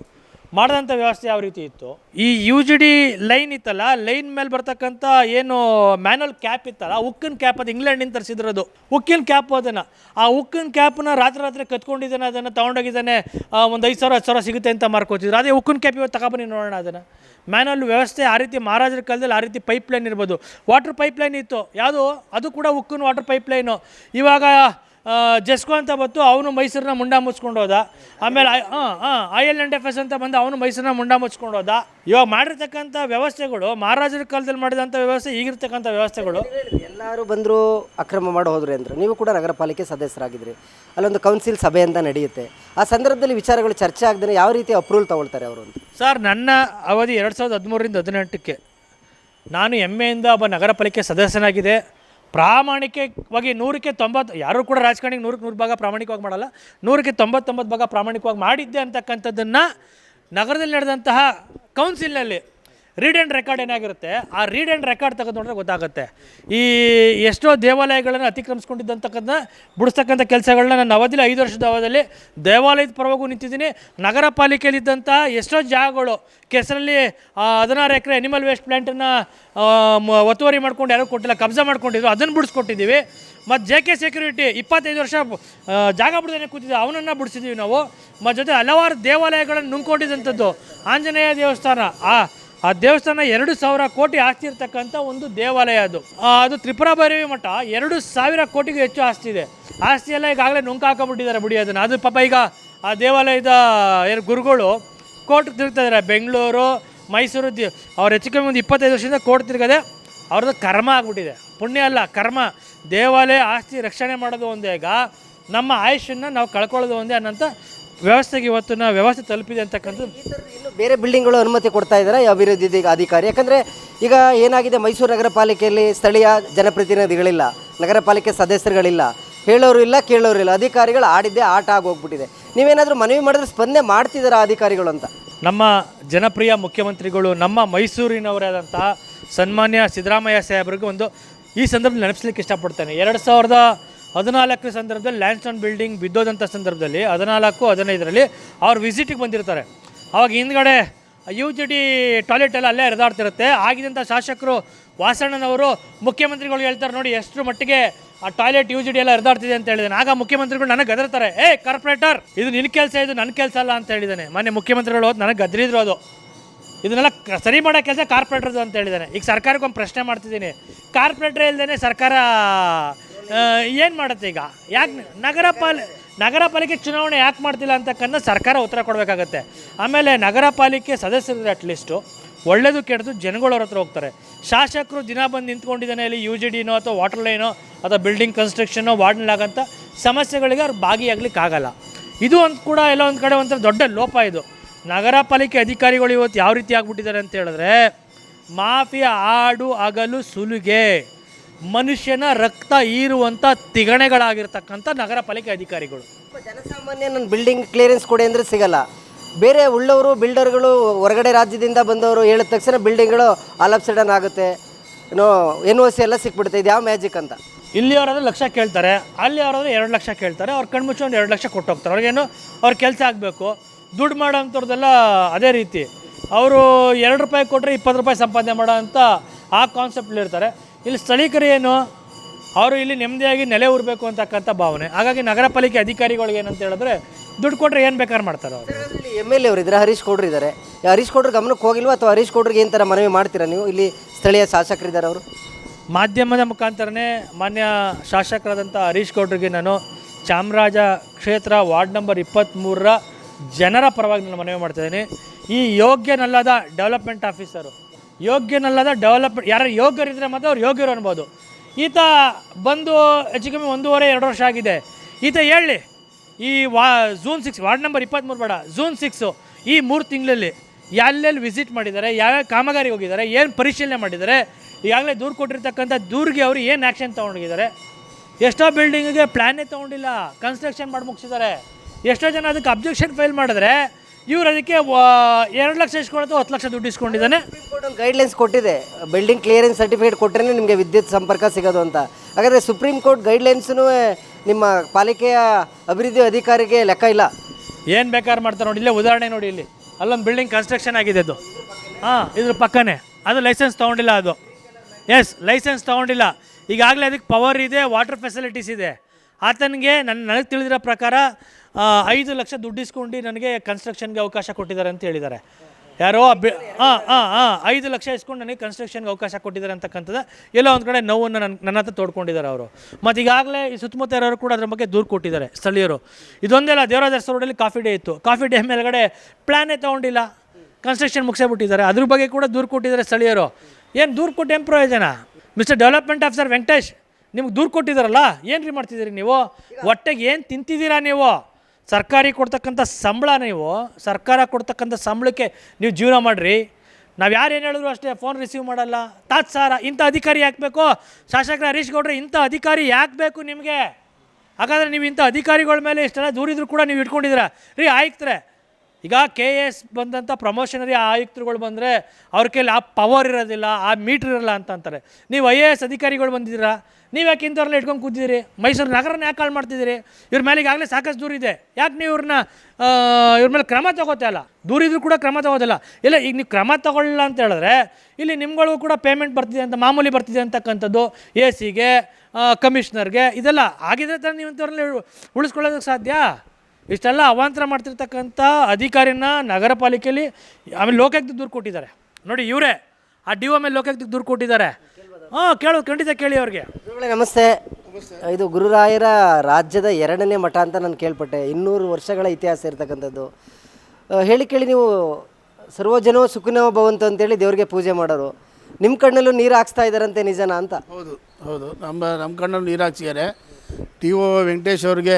A: ಮಾಡಿದಂಥ ವ್ಯವಸ್ಥೆ ಯಾವ ರೀತಿ ಇತ್ತು? ಈ ಯು ಜಿ ಡಿ ಲೈನ್ ಇತ್ತಲ್ಲ, ಲೈನ್ ಮೇಲೆ ಬರ್ತಕ್ಕಂಥ ಏನು ಮ್ಯಾನುವಲ್ ಕ್ಯಾಪ್ ಇತ್ತಲ್ಲ, ಉಕ್ಕಿನ ಕ್ಯಾಪ್ ಅದು ಇಂಗ್ಲೆಂಡಿಂದ ತರಿಸಿದ್ರದು. ಉಕ್ಕಿನ ಕ್ಯಾಪ್ ಅದನ್ನು. ಆ ಉಕ್ಕಿನ ಕ್ಯಾಪ್ನ ರಾತ್ರಿ ರಾತ್ರಿ ಕತ್ಕೊಂಡಿದ್ದಾನೆ, ಅದನ್ನು ತೊಗೊಂಡೋಗಿದ್ದಾನೆ ಒಂದು ಐದು ಸಾವಿರ, ಹತ್ತು ಸಾವಿರ ಸಿಗುತ್ತೆ ಅಂತ ಮಾರ್ಕೋತಿದ್ರು. ಅದೇ ಉಕ್ಕಿನ ಕ್ಯಾಪ್ ಇವತ್ತು ತಗೊಬನ್ನಿ ನೋಡೋಣ ಅದನ್ನು. ಮ್ಯಾನುವಲ್ ವ್ಯವಸ್ಥೆ ಆ ರೀತಿ ಮಹಾರಾಜರ ಕಾಲದಲ್ಲಿ ಆ ರೀತಿ ಪೈಪ್ ಲೈನ್ ಇರ್ಬೋದು. ವಾಟರ್ ಪೈಪ್ ಲೈನ್ ಇತ್ತು. ಯಾವುದು? ಅದು ಕೂಡ ಉಕ್ಕಿನ ವಾಟರ್ ಪೈಪ್ ಲೈನು ಇವಾಗ ಜೆಸ್ಕೋ ಅಂತ ಬಂತು ಅವನು ಮೈಸೂರನ್ನ ಮುಂಡ ಮುಚ್ಕೊಂಡು ಹೋದ. ಆಮೇಲೆ ಹಾಂ ಹಾಂ I L and F S ಅಂತ ಬಂದು ಅವನು ಮೈಸೂರನ್ನ ಮುಂಡ ಮುಚ್ಕೊಂಡು ಹೋದ. ಇವಾಗ ಮಾಡಿರ್ತಕ್ಕಂಥ ವ್ಯವಸ್ಥೆಗಳು ಮಹಾರಾಜರ ಕಾಲದಲ್ಲಿ ಮಾಡಿದಂಥ ವ್ಯವಸ್ಥೆ ಈಗಿರ್ತಕ್ಕಂಥ ವ್ಯವಸ್ಥೆಗಳು.
B: ಎಲ್ಲರೂ ಬಂದರು ಅಕ್ರಮ ಮಾಡಿ ಹೋದ್ರಿ ಅಂದ್ರೆ. ನೀವು ಕೂಡ ನಗರ ಪಾಲಿಕೆ ಸದಸ್ಯರಾಗಿದ್ರಿ. ಅಲ್ಲೊಂದು ಕೌನ್ಸಿಲ್ ಸಭೆ ಅಂತ ನಡೆಯುತ್ತೆ. ಆ ಸಂದರ್ಭದಲ್ಲಿ ವಿಚಾರಗಳು ಚರ್ಚೆ ಆಗದೇ ಯಾವ ರೀತಿ ಅಪ್ರೂವಲ್ ತಗೊಳ್ತಾರೆ ಅವರು ಅಂತ?
A: ಸರ್ ನನ್ನ ಅವಧಿ ಎರಡು ಸಾವಿರದ ಹದಿಮೂರರಿಂದ ಹದಿನೆಂಟಕ್ಕೆ. ನಾನು ಹೆಮ್ಮೆಯಿಂದ ಒಬ್ಬ ನಗರ ಪಾಲಿಕೆ ಸದಸ್ಯನಾಗಿದೆ ಪ್ರಾಮಾಣಿಕವಾಗಿ ನೂರಕ್ಕೆ ತೊಂಬತ್ತು ಯಾರೂ ಕೂಡ ರಾಜಕಾರಣಿಗೆ ನೂರಕ್ಕೆ ನೂರು ಭಾಗ ಪ್ರಾಮಾಣಿಕವಾಗಿ ಮಾಡಲ್ಲ, ನೂರಕ್ಕೆ ತೊಂಬತ್ತೊಂಬತ್ತು ಭಾಗ ಪ್ರಾಮಾಣಿಕವಾಗಿ ಮಾಡಿದ್ದೆ ಅಂತಕ್ಕಂಥದ್ದನ್ನು ನಗರದಲ್ಲಿ ನಡೆದಂತಹ ಕೌನ್ಸಿಲ್ನಲ್ಲಿ ರೀಡ್ ಆ್ಯಂಡ್ ರೆಕಾರ್ಡ್ ಏನಾಗಿರುತ್ತೆ? ಆ ರೀಡ್ ಆ್ಯಂಡ್ ರೆಕಾರ್ಡ್ ತೆಗೆದು ನೋಡಿದ್ರೆ ಗೊತ್ತಾಗುತ್ತೆ. ಈ ಎಷ್ಟೋ ದೇವಾಲಯಗಳನ್ನು ಅತಿಕ್ರಮಿಸ್ಕೊಂಡಿದ್ದಂತಕ್ಕಂಥ, ಬಿಡಿಸ್ತಕ್ಕಂಥ ಕೆಲಸಗಳನ್ನ ನಾನು ಅವಧಿಲಿ ಐದು ವರ್ಷದ ಅವಧಿಯಲ್ಲಿ ದೇವಾಲಯದ ಪರವಾಗೂ ನಿಂತಿದ್ದೀನಿ. ನಗರ ಪಾಲಿಕೆಯಲ್ಲಿದ್ದಂಥ ಎಷ್ಟೋ ಜಾಗಗಳು, ಕೆಸರಲ್ಲಿ ಹದಿನಾರು ಎಕರೆ ಅನಿಮಲ್ ವೇಸ್ಟ್ ಪ್ಲ್ಯಾಂಟನ್ನು ಒತ್ತುವರಿ ಮಾಡ್ಕೊಂಡು ಯಾರೂ ಕೊಟ್ಟಿಲ್ಲ, ಕಬ್ಜಾ ಮಾಡ್ಕೊಂಡಿದ್ರು, ಅದನ್ನು ಬಿಡಿಸ್ಕೊಟ್ಟಿದ್ದೀವಿ. ಮತ್ತು ಜೆ ಕೆ ಸೆಕ್ಯೂರಿಟಿ ಇಪ್ಪತ್ತೈದು ವರ್ಷ ಜಾಗ ಬಿಡದೇ ಕೂತಿದ್ದೆ ಅವನನ್ನು ಬಿಡಿಸಿದ್ದೀವಿ ನಾವು. ಮತ್ತು ಜೊತೆ ಹಲವಾರು ದೇವಾಲಯಗಳನ್ನು ನುಂಗ್ಕೊಂಡಿದ್ದಂಥದ್ದು, ಆಂಜನೇಯ ದೇವಸ್ಥಾನ, ಆ ಆ ದೇವಸ್ಥಾನ ಎರಡು ಸಾವಿರ ಕೋಟಿ ಆಸ್ತಿ ಇರ್ತಕ್ಕಂಥ ಒಂದು ದೇವಾಲಯ ಅದು. ಅದು ತ್ರಿಪುರ ಭೈರವಿ ಮಠ ಎರಡು ಸಾವಿರ ಕೋಟಿಗೂ ಹೆಚ್ಚು ಆಸ್ತಿ ಇದೆ. ಆಸ್ತಿ ಎಲ್ಲ ಈಗಾಗಲೇ ನುಂಕ ಹಾಕೊಂಡ್ಬಿಟ್ಟಿದ್ದಾರೆ ಬಿಡಿ ಅದನ್ನು. ಅದು ಪಾಪ ಈಗ ಆ ದೇವಾಲಯದ ಏನು ಗುರುಗಳು ಕೋರ್ಟ್ ತಿರುಗ್ತಾ ಬೆಂಗಳೂರು, ಮೈಸೂರು ದಿ, ಅವ್ರು ಹೆಚ್ಚು ಕಮ್ಮಿ ಒಂದು ಇಪ್ಪತ್ತೈದು ವರ್ಷದಿಂದ ಕೋರ್ಟ್ ತಿರುಗದೆ ಅವ್ರದ್ದು ಕರ್ಮ ಆಗಿಬಿಟ್ಟಿದೆ. ಪುಣ್ಯ ಅಲ್ಲ, ಕರ್ಮ. ದೇವಾಲಯ ಆಸ್ತಿ ರಕ್ಷಣೆ ಮಾಡೋದು ಒಂದೇ. ಈಗ ನಮ್ಮ ಆಯುಷನ್ನು ನಾವು ಕಳ್ಕೊಳ್ಳೋದು ಒಂದೇ ಅನ್ನೋಂಥ ವ್ಯವಸ್ಥೆಗೆ ಇವತ್ತು ನಾವು ವ್ಯವಸ್ಥೆ ತಲುಪಿದೆ
B: ಅಂತಕ್ಕಂಥ ಇನ್ನು ಬೇರೆ ಬಿಲ್ಡಿಂಗ್ಗಳು ಅನುಮತಿ ಕೊಡ್ತಾ ಇದ್ದಾರೆ ಅಭಿವೃದ್ಧಿ ಅಧಿಕಾರಿ. ಯಾಕಂದರೆ ಈಗ ಏನಾಗಿದೆ ಮೈಸೂರು ನಗರ ಪಾಲಿಕೆಯಲ್ಲಿ ಸ್ಥಳೀಯ ಜನಪ್ರತಿನಿಧಿಗಳಿಲ್ಲ ನಗರ ಪಾಲಿಕೆ ಸದಸ್ಯರುಗಳಿಲ್ಲ. ಹೇಳೋರು ಇಲ್ಲ ಕೇಳೋರು ಇಲ್ಲ. ಅಧಿಕಾರಿಗಳು ಆಡಿದ್ದೇ ಆಟ ಆಗೋಗ್ಬಿಟ್ಟಿದೆ ನೀವೇನಾದರೂ ಮನವಿ ಮಾಡಿದ್ರೆ ಸ್ಪಂದನೆ ಮಾಡ್ತಿದ್ದಾರೆ ಅಧಿಕಾರಿಗಳು ಅಂತ?
A: ನಮ್ಮ ಜನಪ್ರಿಯ ಮುಖ್ಯಮಂತ್ರಿಗಳು ನಮ್ಮ ಮೈಸೂರಿನವರಾದಂತಹ ಸನ್ಮಾನ್ಯ ಸಿದ್ದರಾಮಯ್ಯ ಸಾಹೇಬರಿಗೆ ಒಂದು ಈ ಸಂದರ್ಭದಲ್ಲಿ ನೆನಪಿಸ್ಲಿಕ್ಕೆ ಇಷ್ಟಪಡ್ತೇನೆ. ಎರಡು ಸಾವಿರದ ಹದಿನಾಲ್ಕರ ಸಂದರ್ಭದಲ್ಲಿ ಲ್ಯಾಂಡ್ಸ್ಟೋನ್ ಬಿಲ್ಡಿಂಗ್ ಬಿದ್ದೋದಂಥ ಸಂದರ್ಭದಲ್ಲಿ ಹದಿನಾಲ್ಕು, ಹದಿನೈದರಲ್ಲಿ ಅವ್ರು ವಿಸಿಟಿಗೆ ಬಂದಿರ್ತಾರೆ. ಅವಾಗ ಹಿಂದ್ಗಡೆ ಯು ಜಿ ಡಿ ಟಾಯ್ಲೆಟ್ ಎಲ್ಲ ಅಲ್ಲೇ ಹರಿದಾಡ್ತಿರುತ್ತೆ. ಆಗಿದ್ದಂಥ ಶಾಸಕರು ವಾಸಣ್ಣನವರು ಮುಖ್ಯಮಂತ್ರಿಗಳು ಹೇಳ್ತಾರೆ ನೋಡಿ ಎಷ್ಟು ಮಟ್ಟಿಗೆ ಆ ಟಾಯ್ಲೆಟ್ ಯು ಜಿ ಡಿ ಎಲ್ಲ ಹರಿದಾಡ್ತಿದೆ ಅಂತ ಹೇಳಿದಾನೆ. ಆಗ ಮುಖ್ಯಮಂತ್ರಿಗಳು ನನಗೆ ಗದರ್ತಾರೆ, ಏ, ಕಾರ್ಪೊರೇಟರ್, ಇದು ನಿನ್ನ ಕೆಲಸ, ಇದು ನನ್ನ ಕೆಲಸ ಅಲ್ಲ ಅಂತ ಹೇಳಿದ್ದಾನೆ ಮಾನ್ಯ ಮುಖ್ಯಮಂತ್ರಿಗಳು ಹೋದ್ ನನಗೆ ಗದ್ರಿದ್ರು ಅದು. ಇದನ್ನೆಲ್ಲ ಸರಿ ಮಾಡೋ ಕೆಲಸ ಕಾರ್ಪೊರೇಟರ್ದು ಅಂತ ಹೇಳಿದ್ದಾನೆ ಈಗ ಸರ್ಕಾರಕ್ಕೊಂದು ಪ್ರಶ್ನೆ ಮಾಡ್ತಿದ್ದೀನಿ. ಕಾರ್ಪೊರೇಟ್ರೇ ಇಲ್ಲದೇ ಸರ್ಕಾರ ಏನು ಮಾಡುತ್ತೆ ಈಗ? ಯಾಕೆ ನಗರ ಪಾಲ್, ನಗರ ಪಾಲಿಕೆ ಚುನಾವಣೆ ಯಾಕೆ ಮಾಡ್ತಿಲ್ಲ ಅಂತಕ್ಕಂಥ ಸರ್ಕಾರ ಉತ್ತರ ಕೊಡಬೇಕಾಗತ್ತೆ. ಆಮೇಲೆ ನಗರ ಪಾಲಿಕೆ ಸದಸ್ಯರಿದ್ರೆ ಅಟ್ಲೀಸ್ಟು ಒಳ್ಳೇದು ಕೆಟ್ಟದು ಜನಗಳವ್ರ ಹತ್ರ ಹೋಗ್ತಾರೆ. ಶಾಸಕರು ದಿನ ಬಂದು ನಿಂತ್ಕೊಂಡಿದ್ದಾನೆ ಇಲ್ಲಿ ಯು ಜಿ ಡಿನೋ ಅಥವಾ ವಾಟರ್ ಲೈನೋ ಅಥವಾ ಬಿಲ್ಡಿಂಗ್ ಕನ್ಸ್ಟ್ರಕ್ಷನೋ ವಾರ್ಡ್ನಲ್ಲಾಗಂಥ ಸಮಸ್ಯೆಗಳಿಗೆ ಅವ್ರು ಭಾಗಿಯಾಗಲಿಕ್ಕೆ ಆಗಲ್ಲ ಇದು ಒಂದು ಕೂಡ ಎಲ್ಲ ಒಂದು ಕಡೆ ಒಂಥರ ದೊಡ್ಡ ಲೋಪ ಇದು. ನಗರ ಪಾಲಿಕೆ ಅಧಿಕಾರಿಗಳು ಇವತ್ತು ಯಾವ ರೀತಿ ಆಗ್ಬಿಟ್ಟಿದ್ದಾರೆ ಅಂತ ಹೇಳಿದ್ರೆ, ಮಾಫಿಯಾ ಆಡು ಹಗಲು ಸುಲಿಗೆ. ಮನುಷ್ಯನ ರಕ್ತ ಹೀರುವಂಥ ತಿಗಣೆಗಳಾಗಿರ್ತಕ್ಕಂಥ ನಗರ ಪಾಲಿಕೆ ಅಧಿಕಾರಿಗಳು.
B: ಜನಸಾಮಾನ್ಯ ನನ್ನ ಬಿಲ್ಡಿಂಗ್ ಕ್ಲಿಯರೆನ್ಸ್ ಕೊಡಿ ಅಂದರೆ ಸಿಗಲ್ಲ. ಬೇರೆ ಉಳ್ಳವರು ಬಿಲ್ಡರ್ಗಳು ಹೊರಗಡೆ ರಾಜ್ಯದಿಂದ ಬಂದವರು ಹೇಳಿದ ತಕ್ಷಣ ಬಿಲ್ಡಿಂಗ್ಗಳು ಆಲ್ ಆಫ್ ಸಡನ್ ಆಗುತ್ತೆ. ಏನೋ ಎನ್ ಒ ಸಿ ಎಲ್ಲ ಸಿಕ್ಬಿಡುತ್ತೆ. ಇದು ಯಾವ ಮ್ಯಾಜಿಕ್ ಅಂತ.
A: ಇಲ್ಲಿ ಅವರಾದ್ರೆ ಲಕ್ಷ ಕೇಳ್ತಾರೆ. ಅಲ್ಲಿ ಅವರಾದ್ರೆ ಎರಡು ಲಕ್ಷ ಕೇಳ್ತಾರೆ. ಅವ್ರು ಕಣ್ಮುಚ್ಚಿ ಒಂದು ಎರಡು ಲಕ್ಷ ಕೊಟ್ಟು ಹೋಗ್ತಾರೆ ಅವ್ರಿಗೇನು ಅವ್ರ ಕೆಲಸ ಆಗಬೇಕು. ದುಡ್ಡು ಮಾಡೋ ಅಂಥವ್ರದ್ದೆಲ್ಲ ಅದೇ ರೀತಿ. ಅವರು ಎರಡು ರೂಪಾಯಿ ಕೊಟ್ಟರೆ ಇಪ್ಪತ್ತು ರೂಪಾಯಿ ಸಂಪಾದನೆ ಮಾಡೋ ಅಂತ ಆ ಕಾನ್ಸೆಪ್ಟ್ಲಿರ್ತಾರೆ ಇಲ್ಲಿ ಸ್ಥಳೀಕರು ಏನು? ಅವರು ಇಲ್ಲಿ ನೆಮ್ಮದಿಯಾಗಿ ನೆಲೆ ಉರಬೇಕು ಅಂತಕ್ಕಂಥ ಭಾವನೆ. ಹಾಗಾಗಿ ನಗರ ಪಾಲಿಕೆ ಅಧಿಕಾರಿಗಳಿಗೆ ಏನಂತ ಹೇಳಿದ್ರೆ ದುಡ್ಡು ಕೊಟ್ಟರೆ ಏನು ಬೇಕಾದ್ರೆ ಮಾಡ್ತಾರೆ ಅವರು.
B: ಇಲ್ಲಿ ಎಂ ಎಲ್ ಎ ಅವರು ಇದ್ದಾರೆ ಹರೀಶ್ ಗೌಡ್ರು ಇದ್ದಾರೆ ಹರೀಶ್ ಗೌಡ್ರ ಗಮನಕ್ಕೆ ಹೋಗಿಲ್ವಾ? ಅಥವಾ ಹರೀಶ್ ಗೌಡ್ರಿಗೆ ಏನು ಥರ ಮನವಿ ಮಾಡ್ತೀರಾ ನೀವು? ಇಲ್ಲಿ ಸ್ಥಳೀಯ ಶಾಸಕರಿದ್ದಾರೆ ಅವರು.
A: ಮಾಧ್ಯಮದ ಮುಖಾಂತರನೇ ಮಾನ್ಯ ಶಾಸಕರಾದಂಥ ಹರೀಶ್ ಗೌಡ್ರಿಗೆ ನಾನು ಚಾಮರಾಜ ಕ್ಷೇತ್ರ ವಾರ್ಡ್ ನಂಬರ್ ಇಪ್ಪತ್ತ್ಮೂರರ ಜನರ ಪರವಾಗಿ ನಾನು ಮನವಿ ಮಾಡ್ತಾಯಿದ್ದೀನಿ ಈ ಯೋಗ್ಯನಲ್ಲದ ಡೆವಲಪ್ಮೆಂಟ್ ಆಫೀಸರು. ಯೋಗ್ಯನಲ್ಲದ ಡೆವಲಪ್ಮೆಂಟ್ ಯಾರು ಯೋಗ್ಯರಿದ್ದರೆ ಮಾತ್ರ ಅವ್ರು ಯೋಗ್ಯರು ಅನ್ಬೋದು. ಈತ ಬಂದು ಹೆಚ್ಚು ಕಮ್ಮಿ ಒಂದೂವರೆ, ಎರಡು ವರ್ಷ ಆಗಿದೆ. ಈತ ಹೇಳಿ, ಈ ವಾ ಝೂನ್ ಸಿಕ್ಸ್ ವಾರ್ಡ್ ನಂಬರ್ ಇಪ್ಪತ್ತ್ಮೂರು ಬೇಡ ಝೂನ್ ಸಿಕ್ಸು ಈ ಮೂರು ತಿಂಗಳಲ್ಲಿ ಎಲ್ಲೆಲ್ಲಿ ವಿಸಿಟ್ ಮಾಡಿದ್ದಾರೆ ಯಾವ್ಯಾವ ಕಾಮಗಾರಿಗೆ ಹೋಗಿದ್ದಾರೆ, ಏನು ಪರಿಶೀಲನೆ ಮಾಡಿದ್ದಾರೆ, ಈಗಾಗಲೇ ದೂರು ಕೊಟ್ಟಿರ್ತಕ್ಕಂಥ ದೂರಿಗೆ ಅವರು ಏನು ಆ್ಯಕ್ಷನ್ ತೊಗೊಂಡಿದ್ದಾರೆ, ಎಷ್ಟೋ ಬಿಲ್ಡಿಂಗಿಗೆ ಪ್ಲ್ಯಾನೇ ತೊಗೊಂಡಿಲ್ಲ ಕನ್ಸ್ಟ್ರಕ್ಷನ್ ಮಾಡಿ ಮುಗಿಸಿದ್ದಾರೆ ಎಷ್ಟೋ ಜನ ಅದಕ್ಕೆ ಅಬ್ಜೆಕ್ಷನ್ ಫೈಲ್ ಮಾಡಿದ್ರೆ ಇವ್ರು ಅದಕ್ಕೆ ಎರಡು ಲಕ್ಷ ಇಸ್ಕೊಳ್ತು ಹತ್ತು ಲಕ್ಷ ದುಡ್ಡು ಇಸ್ಕೊಂಡಿದ್ದಾನೆ.
B: ಒಂದು ಗೈಡ್ಲೈನ್ಸ್ ಕೊಟ್ಟಿದೆ. ಬಿಲ್ಡಿಂಗ್ ಕ್ಲಿಯರೆನ್ಸ್ ಸರ್ಟಿಫಿಕೇಟ್ ಕೊಟ್ಟರೆ ನಿಮಗೆ ವಿದ್ಯುತ್ ಸಂಪರ್ಕ ಸಿಗೋದು ಅಂತ. ಹಾಗಾದರೆ ಸುಪ್ರೀಂ ಕೋರ್ಟ್ ಗೈಡ್ಲೈನ್ಸ್ನೂ ನಿಮ್ಮ ಪಾಲಿಕೆಯ ಅಭಿವೃದ್ಧಿ ಅಧಿಕಾರಿಗೆ ಲೆಕ್ಕ ಇಲ್ಲ.
A: ಏನು ಬೇಕಾದ್ರೆ ಮಾಡ್ತಾರೆ ನೋಡಿ ಇಲ್ಲೇ ಉದಾಹರಣೆ ನೋಡಿ ಇಲ್ಲಿ. ಅಲ್ಲೊಂದು ಬಿಲ್ಡಿಂಗ್ ಕನ್ಸ್ಟ್ರಕ್ಷನ್ ಆಗಿದೆ ಅದು ಹಾಂ ಇದ್ರ ಪಕ್ಕನೇ. ಅದು ಲೈಸೆನ್ಸ್ ತೊಗೊಂಡಿಲ್ಲ ಅದು. ಎಸ್ ಲೈಸೆನ್ಸ್ ತೊಗೊಂಡಿಲ್ಲ. ಈಗಾಗಲೇ ಅದಕ್ಕೆ ಪವರ್ ಇದೆ ವಾಟರ್ ಫೆಸಿಲಿಟೀಸ್ ಇದೆ. ಆತನಿಗೆ ನನ್ನ ನನಗೆ ತಿಳಿದಿರೋ ಪ್ರಕಾರ ಐದು ಲಕ್ಷ ದುಡ್ಡು ಇಸ್ಕೊಂಡು ನನಗೆ ಕನ್ಸ್ಟ್ರಕ್ಷನ್ಗೆ ಅವಕಾಶ ಕೊಟ್ಟಿದ್ದಾರೆ ಅಂತ ಹೇಳಿದ್ದಾರೆ. ಯಾರೋ ಬಿ ಹಾಂ ಹಾಂ ಹಾಂ ಐದು ಲಕ್ಷ ಇಸ್ಕೊಂಡು ನನಗೆ ಕನ್ಸ್ಟ್ರಕ್ಷನ್ಗೆ ಅವಕಾಶ ಕೊಟ್ಟಿದ್ದಾರೆ ಅಂತಕ್ಕಂಥದ್ದು ಎಲ್ಲೋ ಒಂದು ಕಡೆ ನೋವನ್ನು ನನ್ನ ನನ್ನ ಹತ್ರ ತೋಡ್ಕೊಂಡಿದ್ದಾರೆ ಅವರು. ಮತ್ತು ಈಗಾಗಲೇ ಈ ಸುತ್ತಮುತ್ತ ಇರೋರು ಕೂಡ ಅದ್ರ ಬಗ್ಗೆ ದೂರು ಕೊಟ್ಟಿದ್ದಾರೆ ಸ್ಥಳೀಯರು. ಇದೊಂದೆಲ್ಲ ದೇವರಾಜ ರೋಡಲ್ಲಿ ಕಾಫಿ ಡೇ ಇತ್ತು. ಕಾಫಿ ಡೇ ಮೇಲ್ಗಡೆ ಪ್ಲ್ಯಾನೇ ತೊಗೊಂಡಿಲ್ಲ. ಕನ್ಸ್ಟ್ರಕ್ಷನ್ ಮುಗಿಸ್ಬಿಟ್ಟಿದ್ದಾರೆ. ಅದ್ರ ಬಗ್ಗೆ ಕೂಡ ದೂರು ಕೊಟ್ಟಿದ್ದಾರೆ ಸ್ಥಳೀಯರು. ಏನು ದೂರು ಕೊಟ್ಟು ಏನು ಪ್ರಯೋಜನ? ಮಿಸ್ಟರ್ ಡೆವಲಪ್ಮೆಂಟ್ ಆಫೀಸರ್ ವೆಂಕಟೇಶ್, ನಿಮ್ಗೆ ದೂರು ಕೊಟ್ಟಿದ್ದಾರಲ್ಲ? ಏನು ರೀ ಮಾಡ್ತಿದ್ದೀರಿ ನೀವು? ಹೊಟ್ಟೆಗೆ ಏನು ತಿಂತಿದ್ದೀರಾ ನೀವು? ಸರ್ಕಾರಿ ಕೊಡ್ತಕ್ಕಂಥ ಸಂಬಳ ನೀವು, ಸರ್ಕಾರ ಕೊಡ್ತಕ್ಕಂಥ ಸಂಬಳಕ್ಕೆ ನೀವು ಜೀವನ ಮಾಡಿರಿ. ನಾವು ಯಾರು ಏನು ಹೇಳಿದ್ರು ಅಷ್ಟೇ ಫೋನ್ ರಿಸೀವ್ ಮಾಡಲ್ಲ. ತಾತ್ಸಾರ, ಇಂಥ ಅಧಿಕಾರಿ ಯಾಕೆ ಬೇಕು? ಶಾಸಕರ ಹರೀಶ್ ಗೌಡ್ರೆ, ಇಂಥ ಅಧಿಕಾರಿ ಯಾಕೆ ಬೇಕು ನಿಮಗೆ? ಹಾಗಾದರೆ ನೀವು ಇಂಥ ಅಧಿಕಾರಿಗಳ ಮೇಲೆ ಇಷ್ಟೆಲ್ಲ ದೂರಿದ್ರು ಕೂಡ ನೀವು ಇಟ್ಕೊಂಡಿದ್ದೀರಾ? ರೀ, ಆಯ್ತಾರೆ. ಈಗ ಕೆ ಎ ಎಸ್ ಬಂದಂಥ ಪ್ರಮೋಷನರಿ ಆಯುಕ್ತರುಗಳು ಬಂದರೆ ಅವ್ರ ಕೈಲಿ ಆ ಪವರ್ ಇರೋದಿಲ್ಲ, ಆ ಮೀಟ್ರ್ ಇರಲ್ಲ ಅಂತ ಅಂತಾರೆ. ನೀವು ಐ ಎ ಎಸ್ ಅಧಿಕಾರಿಗಳು ಬಂದಿದ್ದೀರಾ? ನೀವು ಯಾಕೆ ಇಂಥವ್ರನ್ನ ಇಟ್ಕೊಂಡು ಕೂತಿದ್ದೀರಿ? ಮೈಸೂರು ನಗರನ ಯಾಕೆ ಹಾಳು ಮಾಡ್ತಿದ್ದೀರಿ? ಇವ್ರ ಮೇಲೆ ಈಗಾಗಲೇ ಸಾಕಷ್ಟು ದೂರ ಇದೆ. ಯಾಕೆ ನೀವು ಇವ್ರನ್ನ ಇವ್ರ ಮೇಲೆ ಕ್ರಮ ತಗೋತಾ ಅಲ್ಲ ದೂರ ಕೂಡ ಕ್ರಮ ತಗೋದಿಲ್ಲ. ಇಲ್ಲ, ಈಗ ನೀವು ಕ್ರಮ ತಗೊಳ್ಳಲ್ಲ ಅಂತ ಹೇಳಿದ್ರೆ ಇಲ್ಲಿ ನಿಮ್ಗಳಿಗೂ ಕೂಡ ಪೇಮೆಂಟ್ ಬರ್ತಿದೆ ಅಂತ, ಮಾಮೂಲಿ ಬರ್ತಿದೆ ಅಂತಕ್ಕಂಥದ್ದು ಎ ಸಿಗೆ ಕಮಿಷ್ನರ್ಗೆ ಇದೆಲ್ಲ. ಆಗಿದ್ರೆ ತಾನೇ ನೀವು ಇಂಥವ್ರಲ್ಲಿ ಉಳಿಸ್ಕೊಳ್ಳೋದಕ್ಕೆ ಸಾಧ್ಯ? ಇಷ್ಟೆಲ್ಲ ಅವಾಂತರ ಮಾಡ್ತಿರ್ತಕ್ಕಂಥ ಅಧಿಕಾರಿನ ನಗರ ಪಾಲಿಕೆಯಲ್ಲಿ ಆಮೇಲೆ ಲೋಕಾಯುಕ್ತ ದೂರು ಕೊಟ್ಟಿದ್ದಾರೆ. ನೋಡಿ ಇವರೇ ಆ ಡಿ ಒ ಮೇಲೆ ಲೋಕಾಯುಕ್ತಕ್ಕೆ ದೂರು ಕೊಟ್ಟಿದ್ದಾರೆ. ಹಾಂ ಕೇಳು ಖಂಡಿತ ಕೇಳಿ ಅವ್ರಿಗೆ.
B: ನಮಸ್ತೆ. ಇದು ಗುರುರಾಯರ ರಾಜ್ಯದ ಎರಡನೇ ಮಠ ಅಂತ ನಾನು ಕೇಳ್ಪಟ್ಟೆ. ಇನ್ನೂರು ವರ್ಷಗಳ ಇತಿಹಾಸ ಇರ್ತಕ್ಕಂಥದ್ದು. ಹೇಳಿ ಕೇಳಿ ನೀವು ಸರ್ವಜನೋ ಸುಖಿನೋ ಭವಂತು ಅಂತೇಳಿ ದೇವ್ರಿಗೆ ಪೂಜೆ ಮಾಡೋರು. ನಿಮ್ಮ ಕಣ್ಣಲ್ಲೂ ನೀರು ಹಾಕ್ಸ್ತಾ ಇದ್ದಾರಂತೆ ನಿಜನಾ ಅಂತ?
C: ಹೌದು ಹೌದು. ನಮ್ಮ ನಮ್ಮ ಕಣ್ಣಲ್ಲಿ ನೀರು ಹಾಕ್ಸಿದ್ದಾರೆ. ಟಿ ಒ ವೆಂಕಟೇಶ್ ಅವ್ರಿಗೆ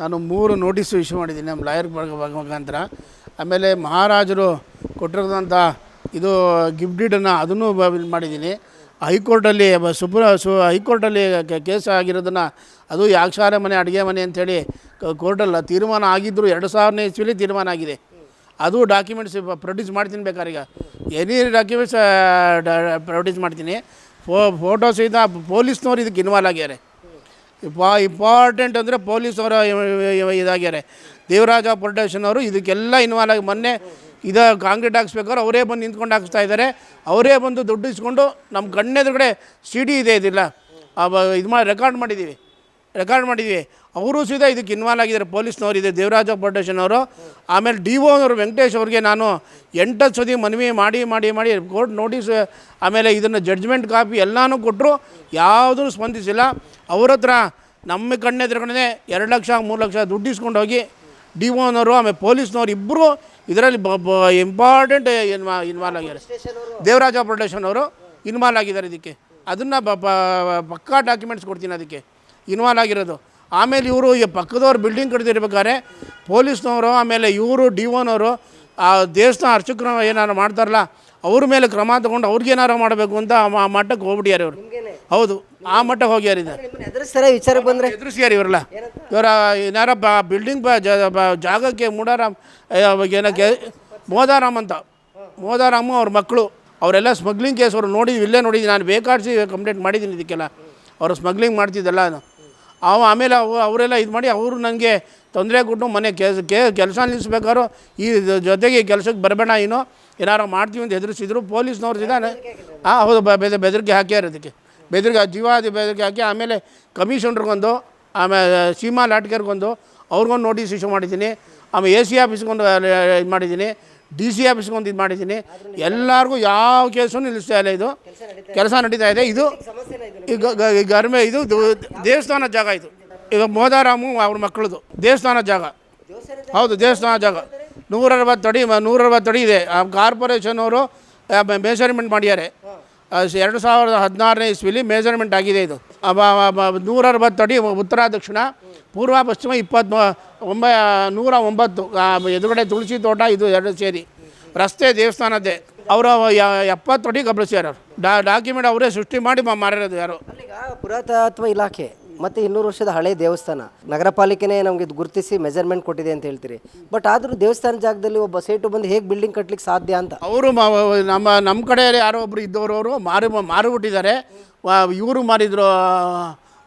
C: ನಾನು ಮೂರು ನೋಟಿಸು ಇಶ್ಯೂ ಮಾಡಿದ್ದೀನಿ ನಮ್ಮ ಲಾಯರ್ ಮುಖಾಂತರ. ಆಮೇಲೆ ಮಹಾರಾಜರು ಕೊಟ್ಟಿರೋದಂಥ ಇದು ಗಿಫ್ಟಿಡನ್ನು ಅದನ್ನು ಮಾಡಿದ್ದೀನಿ. ಹೈಕೋರ್ಟಲ್ಲಿ ಸುಪ್ರ, ಸು, ಹೈಕೋರ್ಟಲ್ಲಿ ಕೇಸ್ ಆಗಿರೋದನ್ನು ಅದು ಯಾಕ್ಷಾರ ಮನೆ, ಅಡುಗೆ ಮನೆ ಅಂಥೇಳಿ ಕೋರ್ಟಲ್ಲಿ ತೀರ್ಮಾನ ಆಗಿದ್ದರೂ ಎರಡು ಸಾವಿರನೇ ಇಸ್ವಿಲಿ ತೀರ್ಮಾನ ಆಗಿದೆ. ಅದು ಡಾಕ್ಯುಮೆಂಟ್ಸ್ ಪ್ರೊಡ್ಯೂಸ್ ಮಾಡ್ತೀನಿ ಬೇಕಾದ್ರೆ ಈಗ ಎನಿ ಡಾಕ್ಯುಮೆಂಟ್ಸ್ ಪ್ರೊಡ್ಯೂಸ್ ಮಾಡ್ತೀನಿ. ಫೋ ಫೋಟೋ ಸಹಿತ ಪೊಲೀಸ್ನವ್ರು ಇದಕ್ಕೆ ಇನ್ವಾಲ್ವ್ ಆಗ್ಯಾರೆ. ಪಾ ಇಂಪಾರ್ಟೆಂಟ್ ಅಂದರೆ ಅವರ ಇದಾಗ್ಯಾರೆ. ದೇವರಾಜ ಪ್ರೊಡಕ್ಷನ್ ಅವರು ಇದಕ್ಕೆಲ್ಲ ಇನ್ವಾಲ್ ಆಗಿ ಮೊನ್ನೆ ಇದು ಕಾಂಕ್ರೀಟ್ ಹಾಕ್ಸ್ಬೇಕಾದ್ರೆ ಅವರೇ ಬಂದು ನಿಂತ್ಕೊಂಡು ಹಾಕ್ಸ್ತಾ ಇದ್ದಾರೆ ಅವರೇ ಬಂದು ದುಡ್ಡು ಇಸ್ಕೊಂಡು ನಮ್ಮ ಕಣ್ಣೆದುರುಗಡೆ ಸಿ ಡಿ ಇದೆ ಇದಿಲ್ಲ. ಇದು ಮಾಡಿ ರೆಕಾರ್ಡ್ ಮಾಡಿದ್ದೀವಿ ರೆಕಾರ್ಡ್ ಮಾಡಿದ್ವಿ. ಅವರು ಸೀದಾ ಇದಕ್ಕೆ ಇನ್ವಾಲ್ವ್ ಆಗಿದ್ದಾರೆ. ಪೊಲೀಸ್ನವರು ಇದೆ, ದೇವರಾಜ ಅವರು, ಆಮೇಲೆ ಡಿ ಒ ಅವರು ವೆಂಕಟೇಶ್ ಅವ್ರಿಗೆ ನಾನು ಎಂಟತ್ತು ಸತಿ ಮನವಿ ಮಾಡಿ ಮಾಡಿ ಮಾಡಿ ಕೋರ್ಟ್ ನೋಟಿಸ್, ಆಮೇಲೆ ಇದನ್ನು ಜಡ್ಜ್ಮೆಂಟ್ ಕಾಪಿ ಎಲ್ಲನೂ ಕೊಟ್ಟರು ಯಾವುದೂ ಸ್ಪಂದಿಸಿಲ್ಲ. ಅವ್ರ ಹತ್ರ ನಮ್ಮ ಕಣ್ಣೆದುರುಗಡೆ ಎರಡು ಲಕ್ಷ, ಮೂರು ಲಕ್ಷ ದುಡ್ಡು ಇಸ್ಕೊಂಡು ಹೋಗಿ ಡಿ ಒನವರು ಆಮೇಲೆ ಪೊಲೀಸ್ನವ್ರು ಇಬ್ಬರು ಇದರಲ್ಲಿ ಇಂಪಾರ್ಟೆಂಟ್ ಇನ್ವಾ, ಇನ್ವಾಲ್ವ್ ಆಗಿದ್ದಾರೆ. ದೇವರಾಜ ಅವರು ಇನ್ವಾಲ್ವ್ ಆಗಿದ್ದಾರೆ ಇದಕ್ಕೆ. ಅದನ್ನು ಬ ಪಕ್ಕಾ ಡಾಕ್ಯುಮೆಂಟ್ಸ್ ಕೊಡ್ತೀನಿ ಅದಕ್ಕೆ. ಇನ್ವಾಲ್ವ್ ಆಗಿರೋದು. ಆಮೇಲೆ ಇವರು ಈ ಪಕ್ಕದವ್ರು ಬಿಲ್ಡಿಂಗ್ ಕಟ್ತಿರ್ಬೇಕಾದ್ರೆ ಪೊಲೀಸ್ನವರು ಆಮೇಲೆ ಇವರು ಡಿ ಒನವರು ಆ ದೇವಸ್ಥಾನ ಅರ್ಚಕರು ಏನಾರು ಮಾಡ್ತಾರಲ್ಲ ಅವ್ರ ಮೇಲೆ ಕ್ರಮ ತಗೊಂಡು ಅವ್ರಿಗೇನಾರು ಮಾಡಬೇಕು ಅಂತ ಆ ಮಟ್ಟಕ್ಕೆ ಹೋಗ್ಬಿಟ್ಯಾರೆ ಇವರು. ಹೌದು ಆ ಮಟ್ಟಕ್ಕೆ ಹೋಗ್ಯಾರ
B: ಇದ್ದಾರೆ. ಎದುರಿಸ್ತಾರೆ ವಿಚಾರಕ್ಕೆ ಬಂದರೆ.
C: ಎದುರಿಸ್ಯಾರ ಇವರೆಲ್ಲ. ಇವರ ಏನಾರ ಬ ಬಿಲ್ಡಿಂಗ್ ಬ ಜಾಗಕ್ಕೆ ಮೂಡಾರಾಮ್ ಏನಕ್ಕೆ ಮೋದಾರಾಮ್ ಅಂತ. ಮೋದಾರಾಮು ಅವ್ರ ಮಕ್ಕಳು ಅವರೆಲ್ಲ ಸ್ಮಗ್ಲಿಂಗ್ ಕೇಸ್ ಅವ್ರು ನೋಡಿದ್ವಿ ಇಲ್ಲೇ ನೋಡಿದ್ವಿ ನಾನು ಬೇಕಾಡಿಸಿ ಕಂಪ್ಲೇಂಟ್ ಮಾಡಿದ್ದೀನಿ ಇದಕ್ಕೆಲ್ಲ. ಅವರು ಸ್ಮಗ್ಲಿಂಗ್ ಮಾಡ್ತಿದ್ದಲ್ಲ. ಅದು ಅವ ಆಮೇಲೆ ಅವು ಅವರೆಲ್ಲ ಇದು ಮಾಡಿ ಅವರು ನನಗೆ ತೊಂದರೆ ಕೊಟ್ಟು ಮನೆ ಕೆಲಸ ಕೆಲಸ ನಿಲ್ಲಿಸ್ಬೇಕಾದ್ರು ಈ ಜೊತೆಗೆ ಕೆಲಸಕ್ಕೆ ಬರಬೇಡ ಏನೋ ಏನಾರು ಮಾಡ್ತೀವಿ ಅಂತ ಹೆದರಿಸಿದ್ರು. ಪೊಲೀಸ್ನವ್ರು ಇದ್ದಾನೆ ಹಾಂ ಹೌದು ಬೆದ ಬೆದರಿಕೆ ಹಾಕ್ಯಾರ ಅದಕ್ಕೆ. ಬೆದರಿಕೆ ಜೀವಾದಿ ಬೆದರಿಕೆ ಹಾಕಿ ಆಮೇಲೆ ಕಮಿಷನ್ರಿಗೊಂದು ಆಮೇಲೆ ಸೀಮಾ ಲಾಟ್ಕರ್ಗೊಂದು ಅವ್ರಿಗೊಂದು ನೋಟಿಸ್ ಇಶ್ಯೂ ಮಾಡಿದ್ದೀನಿ. ಆಮೇಲೆ ಎ ಸಿ ಆಫೀಸ್ಗೊಂದು ಇದು ಮಾಡಿದ್ದೀನಿ. ಡಿ ಸಿ ಆಫೀಸ್ಗೊಂದು ಇದು ಮಾಡಿದ್ದೀನಿ. ಎಲ್ಲರಿಗೂ ಯಾವ ಕೇಸು ನಿಲ್ಲಿಸ್ತಾ ಇಲ್ಲ ಇದು. ಕೆಲಸ ನಡೀತಾ ಇದೆ. ಇದು ಈಗ ಗರ್ಮೆ ಇದು ದೇವಸ್ಥಾನ ಜಾಗ ಇದು. ಈಗ ಮೋದಾರಾಮು ಅವ್ರ ಮಕ್ಕಳದು. ದೇವಸ್ಥಾನ ಜಾಗ. ಹೌದು ದೇವಸ್ಥಾನ ಜಾಗ. ನೂರ ಅರವತ್ತು ಅಡಿ, ಮ- ನೂರ ಅರವತ್ತು ಅಡಿ ಇದೆ. ಆ ಕಾರ್ಪೊರೇಷನ್ ಅವರು ಮೆಷರ್ಮೆಂಟ್ ಮಾಡ್ಯಾರೆ. ಎರಡು ಸಾವಿರದ ಹದಿನಾರನೇ ಇಸ್ವಿಲಿ ಮೆಜರ್ಮೆಂಟ್ ಆಗಿದೆ ಇದು. ನೂರರವತ್ತು ಅಡಿ ಉತ್ತರ ದಕ್ಷಿಣ ಪೂರ್ವ ಪಶ್ಚಿಮ ಇಪ್ಪತ್ತು ಒಂಬ ನೂರ ಒಂಬತ್ತು ಎದುರುಗಡೆ ತುಳಸಿ ತೋಟ ಇದು ಎರಡು ಸೇರಿ. ರಸ್ತೆ ದೇವಸ್ಥಾನದ್ದೇ. ಅವರು ಎಪ್ಪತ್ತೊಡಿ ಅವ್ರು. ಡಾ ಡಾಕ್ಯುಮೆಂಟ್ ಅವರೇ ಸೃಷ್ಟಿ ಮಾಡಿ ಮಾರಿರೋದು ಯಾರು.
B: ಅಲ್ಲೀಗ ಪುರಾತತ್ವ ಇಲಾಖೆ ಮತ್ತು ಇನ್ನೂರು ವರ್ಷದ ಹಳೆ ದೇವಸ್ಥಾನ ನಗರ ಪಾಲಿಕೆನೇ ನಮಗೆ ಇದು ಗುರುತಿಸಿ ಮೆಜರ್ಮೆಂಟ್ ಕೊಟ್ಟಿದೆ ಅಂತ ಹೇಳ್ತೀರಿ. ಬಟ್ ಆದರೂ ದೇವಸ್ಥಾನ ಜಾಗದಲ್ಲಿ ಒಬ್ಬ ಸೇಟು ಬಂದು ಹೇಗೆ ಬಿಲ್ಡಿಂಗ್ ಕಟ್ಲಿಕ್ಕೆ ಸಾಧ್ಯ ಅಂತ?
C: ಅವರು ನಮ್ಮ ನಮ್ಮ ಕಡೆ ಯಾರೋ ಒಬ್ರು ಇದ್ದವರು ಅವರು ಮಾರು ಮಾರಿಬಿಟ್ಟಿದ್ದಾರೆ. ಇವರು ಮಾರಿದ್ರು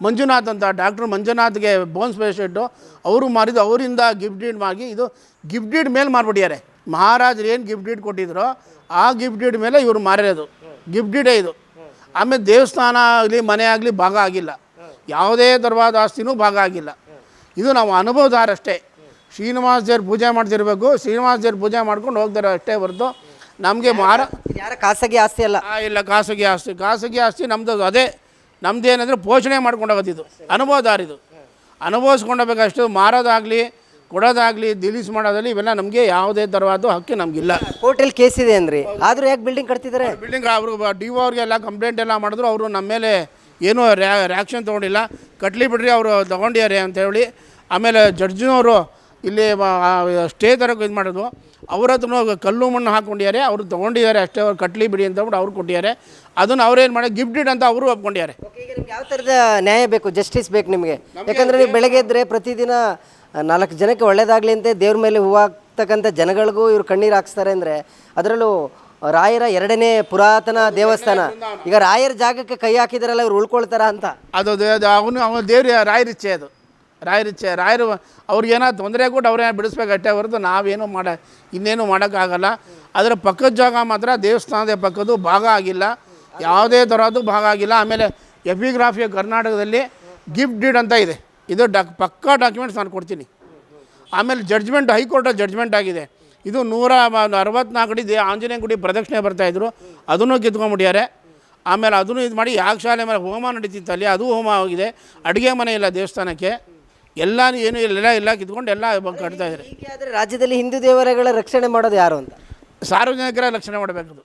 C: ಮಂಜುನಾಥ್ ಅಂತ ಡಾಕ್ಟ್ರು ಮಂಜುನಾಥ್ಗೆ ಬೋನ್ಸ್ ಪೇಷೆಂಟು ಅವರು ಮಾರಿದ್ದು ಅವರಿಂದ ಗಿಫ್ಟ್ ಡೀಡ್ ಮಾಡಿ ಇದು ಗಿಫ್ಟ್ ಡೀಡ್ ಮೇಲೆ ಮಾರ್ಬಿಟ್ಟಿದ್ದಾರೆ. ಮಹಾರಾಜರು ಏನು ಗಿಫ್ಟ್ ಡೀಡ್ ಕೊಟ್ಟಿದ್ರು ಆ ಗಿಫ್ಟ್ ಡೀಡ್ ಮೇಲೆ ಇವರು ಮಾರಿರೋದು. ಗಿಫ್ಟ್ ಡೀಡೇ ಇದು. ಆಮೇಲೆ ದೇವಸ್ಥಾನ ಆಗಲಿ ಮನೆ ಆಗಲಿ ಭಾಗ ಆಗಿಲ್ಲ. ಯಾವುದೇ ಥರವಾದ ಆಸ್ತಿನೂ ಭಾಗ ಆಗಿಲ್ಲ. ಇದು ನಾವು ಅನುಭವದಾರಷ್ಟೇ. ಶ್ರೀನಿವಾಸ ದೇವ್ರ ಪೂಜೆ ಮಾಡ್ತಿರ್ಬೇಕು ಶ್ರೀನಿವಾಸ ದೇವ್ರ ಪೂಜೆ ಮಾಡ್ಕೊಂಡು ಹೋಗ್ತಾರೆ ಅಷ್ಟೇ ಹೊರತು ನಮಗೆ ಮಾರ
B: ಯಾರ ಖಾಸಗಿ ಆಸ್ತಿ ಅಲ್ಲ.
C: ಇಲ್ಲ ಖಾಸಗಿ ಆಸ್ತಿ. ಖಾಸಗಿ ಆಸ್ತಿ ನಮ್ಮದು ಅದೇ. ನಮ್ದು ಏನಂದರೆ ಪೋಷಣೆ ಮಾಡ್ಕೊಂಡು ಅನುಭವದಾರಿದು ಅನುಭವಿಸ್ಕೊಂಡೋಗ್ಬೇಕಷ್ಟು ಮಾರೋದಾಗಲಿ ಕೊಡೋದಾಗಲಿ ದಿಲೀಸ್ ಮಾಡೋದಾಗಲಿ ಇವೆಲ್ಲ ನಮಗೆ ಯಾವುದೇ ಥರವಾದ ಹಕ್ಕಿ ನಮಗಿಲ್ಲ.
B: ಕೋರ್ಟಲ್ಲಿ ಕೇಸ್ ಇದೆ ಅಂದ್ರಿ. ಆದರೂ ಯಾಕೆ ಬಿಲ್ಡಿಂಗ್ ಕಟ್ತಿದ್ದಾರೆ?
C: ಬಿಲ್ಡಿಂಗ್ ಅವರು ಡಿ ಒ ಅವ್ರಿಗೆಲ್ಲ ಕಂಪ್ಲೇಂಟ್ ಎಲ್ಲ ಮಾಡಿದ್ರು. ಅವರು ನಮ್ಮ ಮೇಲೆ ಏನೂ ರ್ಯಾ ರ್ಯಾಕ್ಷನ್ ತೊಗೊಂಡಿಲ್ಲ. ಕಟ್ಲಿ ಬಿಡ್ರಿ ಅವರು ತೊಗೊಂಡಿದ್ದಾರೆ ಅಂತ ಹೇಳಿ. ಆಮೇಲೆ ಜಡ್ಜಿನವರು ಇಲ್ಲಿ ಸ್ಟೇ ಥರಕ್ಕೆ ಇದು ಮಾಡೋದು ಅವ್ರ ಹತ್ರ ಕಲ್ಲು ಮಣ್ಣು ಹಾಕ್ಕೊಂಡಿದ್ದಾರೆ ಅವರು ತೊಗೊಂಡಿದ್ದಾರೆ ಅಷ್ಟೇ ಅವ್ರು ಕಟ್ಲಿ ಬಿಡಿ ಅಂತ ಬಿಟ್ಟು ಅವ್ರು ಕೊಟ್ಟಿದ್ದಾರೆ. ಅದನ್ನು ಅವ್ರೇನು ಮಾಡಿ ಗಿಫ್ಟ್ ಇಡ್ ಅಂತ ಅವರು ಒಪ್ಕೊಂಡಿದ್ದಾರೆ.
B: ಈಗ ನಿಮ್ಗೆ ಯಾವ ಥರದ ನ್ಯಾಯ ಬೇಕು ಜಸ್ಟಿಸ್ ಬೇಕು ನಿಮಗೆ? ಯಾಕಂದರೆ ನೀವು ಬೆಳಗ್ಗೆ ಇದ್ದರೆ ಪ್ರತಿದಿನ ನಾಲ್ಕು ಜನಕ್ಕೆ ಒಳ್ಳೇದಾಗಲಿ ಅಂತ ದೇವ್ರ ಮೇಲೆ ಹೂವು ಜನಗಳಿಗೂ ಇವ್ರು ಕಣ್ಣೀರು ಹಾಕ್ಸ್ತಾರೆ ಅಂದರೆ ಅದರಲ್ಲೂ ರಾಯರ ಎರಡನೇ ಪುರಾತನ ದೇವಸ್ಥಾನ. ಈಗ ರಾಯರ ಜಾಗಕ್ಕೆ ಕೈ ಹಾಕಿದಾರಲ್ಲ ಇವ್ರು ಉಳ್ಕೊಳ್ತಾರ ಅಂತ?
C: ಅದು ಅವನು ಅವನು ದೇವ್ರ ರಾಯರಿಚ್ಛೆ ಅದು. ರಾಯರು ಅವ್ರಿಗೆ ಏನೋ ತೊಂದರೆ ಕೊಟ್ಟು ಅವ್ರೇನು ಬಿಡಿಸ್ಬೇಕು ಅಷ್ಟೇ ಹೊರತು ನಾವೇನು ಮಾಡ ಇನ್ನೇನು ಮಾಡೋಕ್ಕಾಗಲ್ಲ. ಅದರ ಪಕ್ಕದ ಜಾಗ ಮಾತ್ರ ದೇವಸ್ಥಾನದ ಪಕ್ಕದ್ದು ಭಾಗ ಆಗಿಲ್ಲ. ಯಾವುದೇ ಥರದ್ದು ಭಾಗ ಆಗಿಲ್ಲ. ಆಮೇಲೆ ಎಪಿಗ್ರಾಫಿ ಕರ್ನಾಟಕದಲ್ಲಿ ಗಿಫ್ಟ್ ಡೀಡ್ ಅಂತ ಇದೆ. ಇದು ಡಾಕ್ ಪಕ್ಕಾ ಡಾಕ್ಯುಮೆಂಟ್ಸ್ ನಾನು ಕೊಡ್ತೀನಿ. ಆಮೇಲೆ ಜಡ್ಜ್ಮೆಂಟ್ ಹೈಕೋರ್ಟ್ ಜಡ್ಜ್ಮೆಂಟ್ ಆಗಿದೆ. ಇದು ನೂರ ಅರವತ್ನಾಲ್ಕು ಅಡಿ ದೇ ಆಂಜನೇಯ ಗುಡಿ ಪ್ರದಕ್ಷಿಣೆ ಬರ್ತಾಯಿದ್ರು ಅದನ್ನು ಕಿತ್ಕೊಂಡ್ಬಿಟ್ಟಿದ್ದಾರೆ. ಆಮೇಲೆ ಅದನ್ನು ಇದು ಮಾಡಿ ಯಾಗಶಾಲೆ ಮೇಲೆ ಹೋಮ ನಡೀತಿತ್ತು ಅಲ್ಲಿ ಅದು ಹೋಮ ಆಗಿದೆ. ಅಡುಗೆ ಮನೆ ಇಲ್ಲ ದೇವಸ್ಥಾನಕ್ಕೆ. ಎಲ್ಲ ಏನು ಇಲ್ಲ ಎಲ್ಲ ಕಿತ್ಕೊಂಡು ಎಲ್ಲ ಕಟ್ತಾ ಇದ್ದಾರೆ.
B: ಆದರೆ ರಾಜ್ಯದಲ್ಲಿ ಹಿಂದೂ ದೇವರುಗಳ ರಕ್ಷಣೆ ಮಾಡೋದು ಯಾರು ಅಂತ?
C: ಸಾರ್ವಜನಿಕರ ರಕ್ಷಣೆ ಮಾಡಬೇಕದು.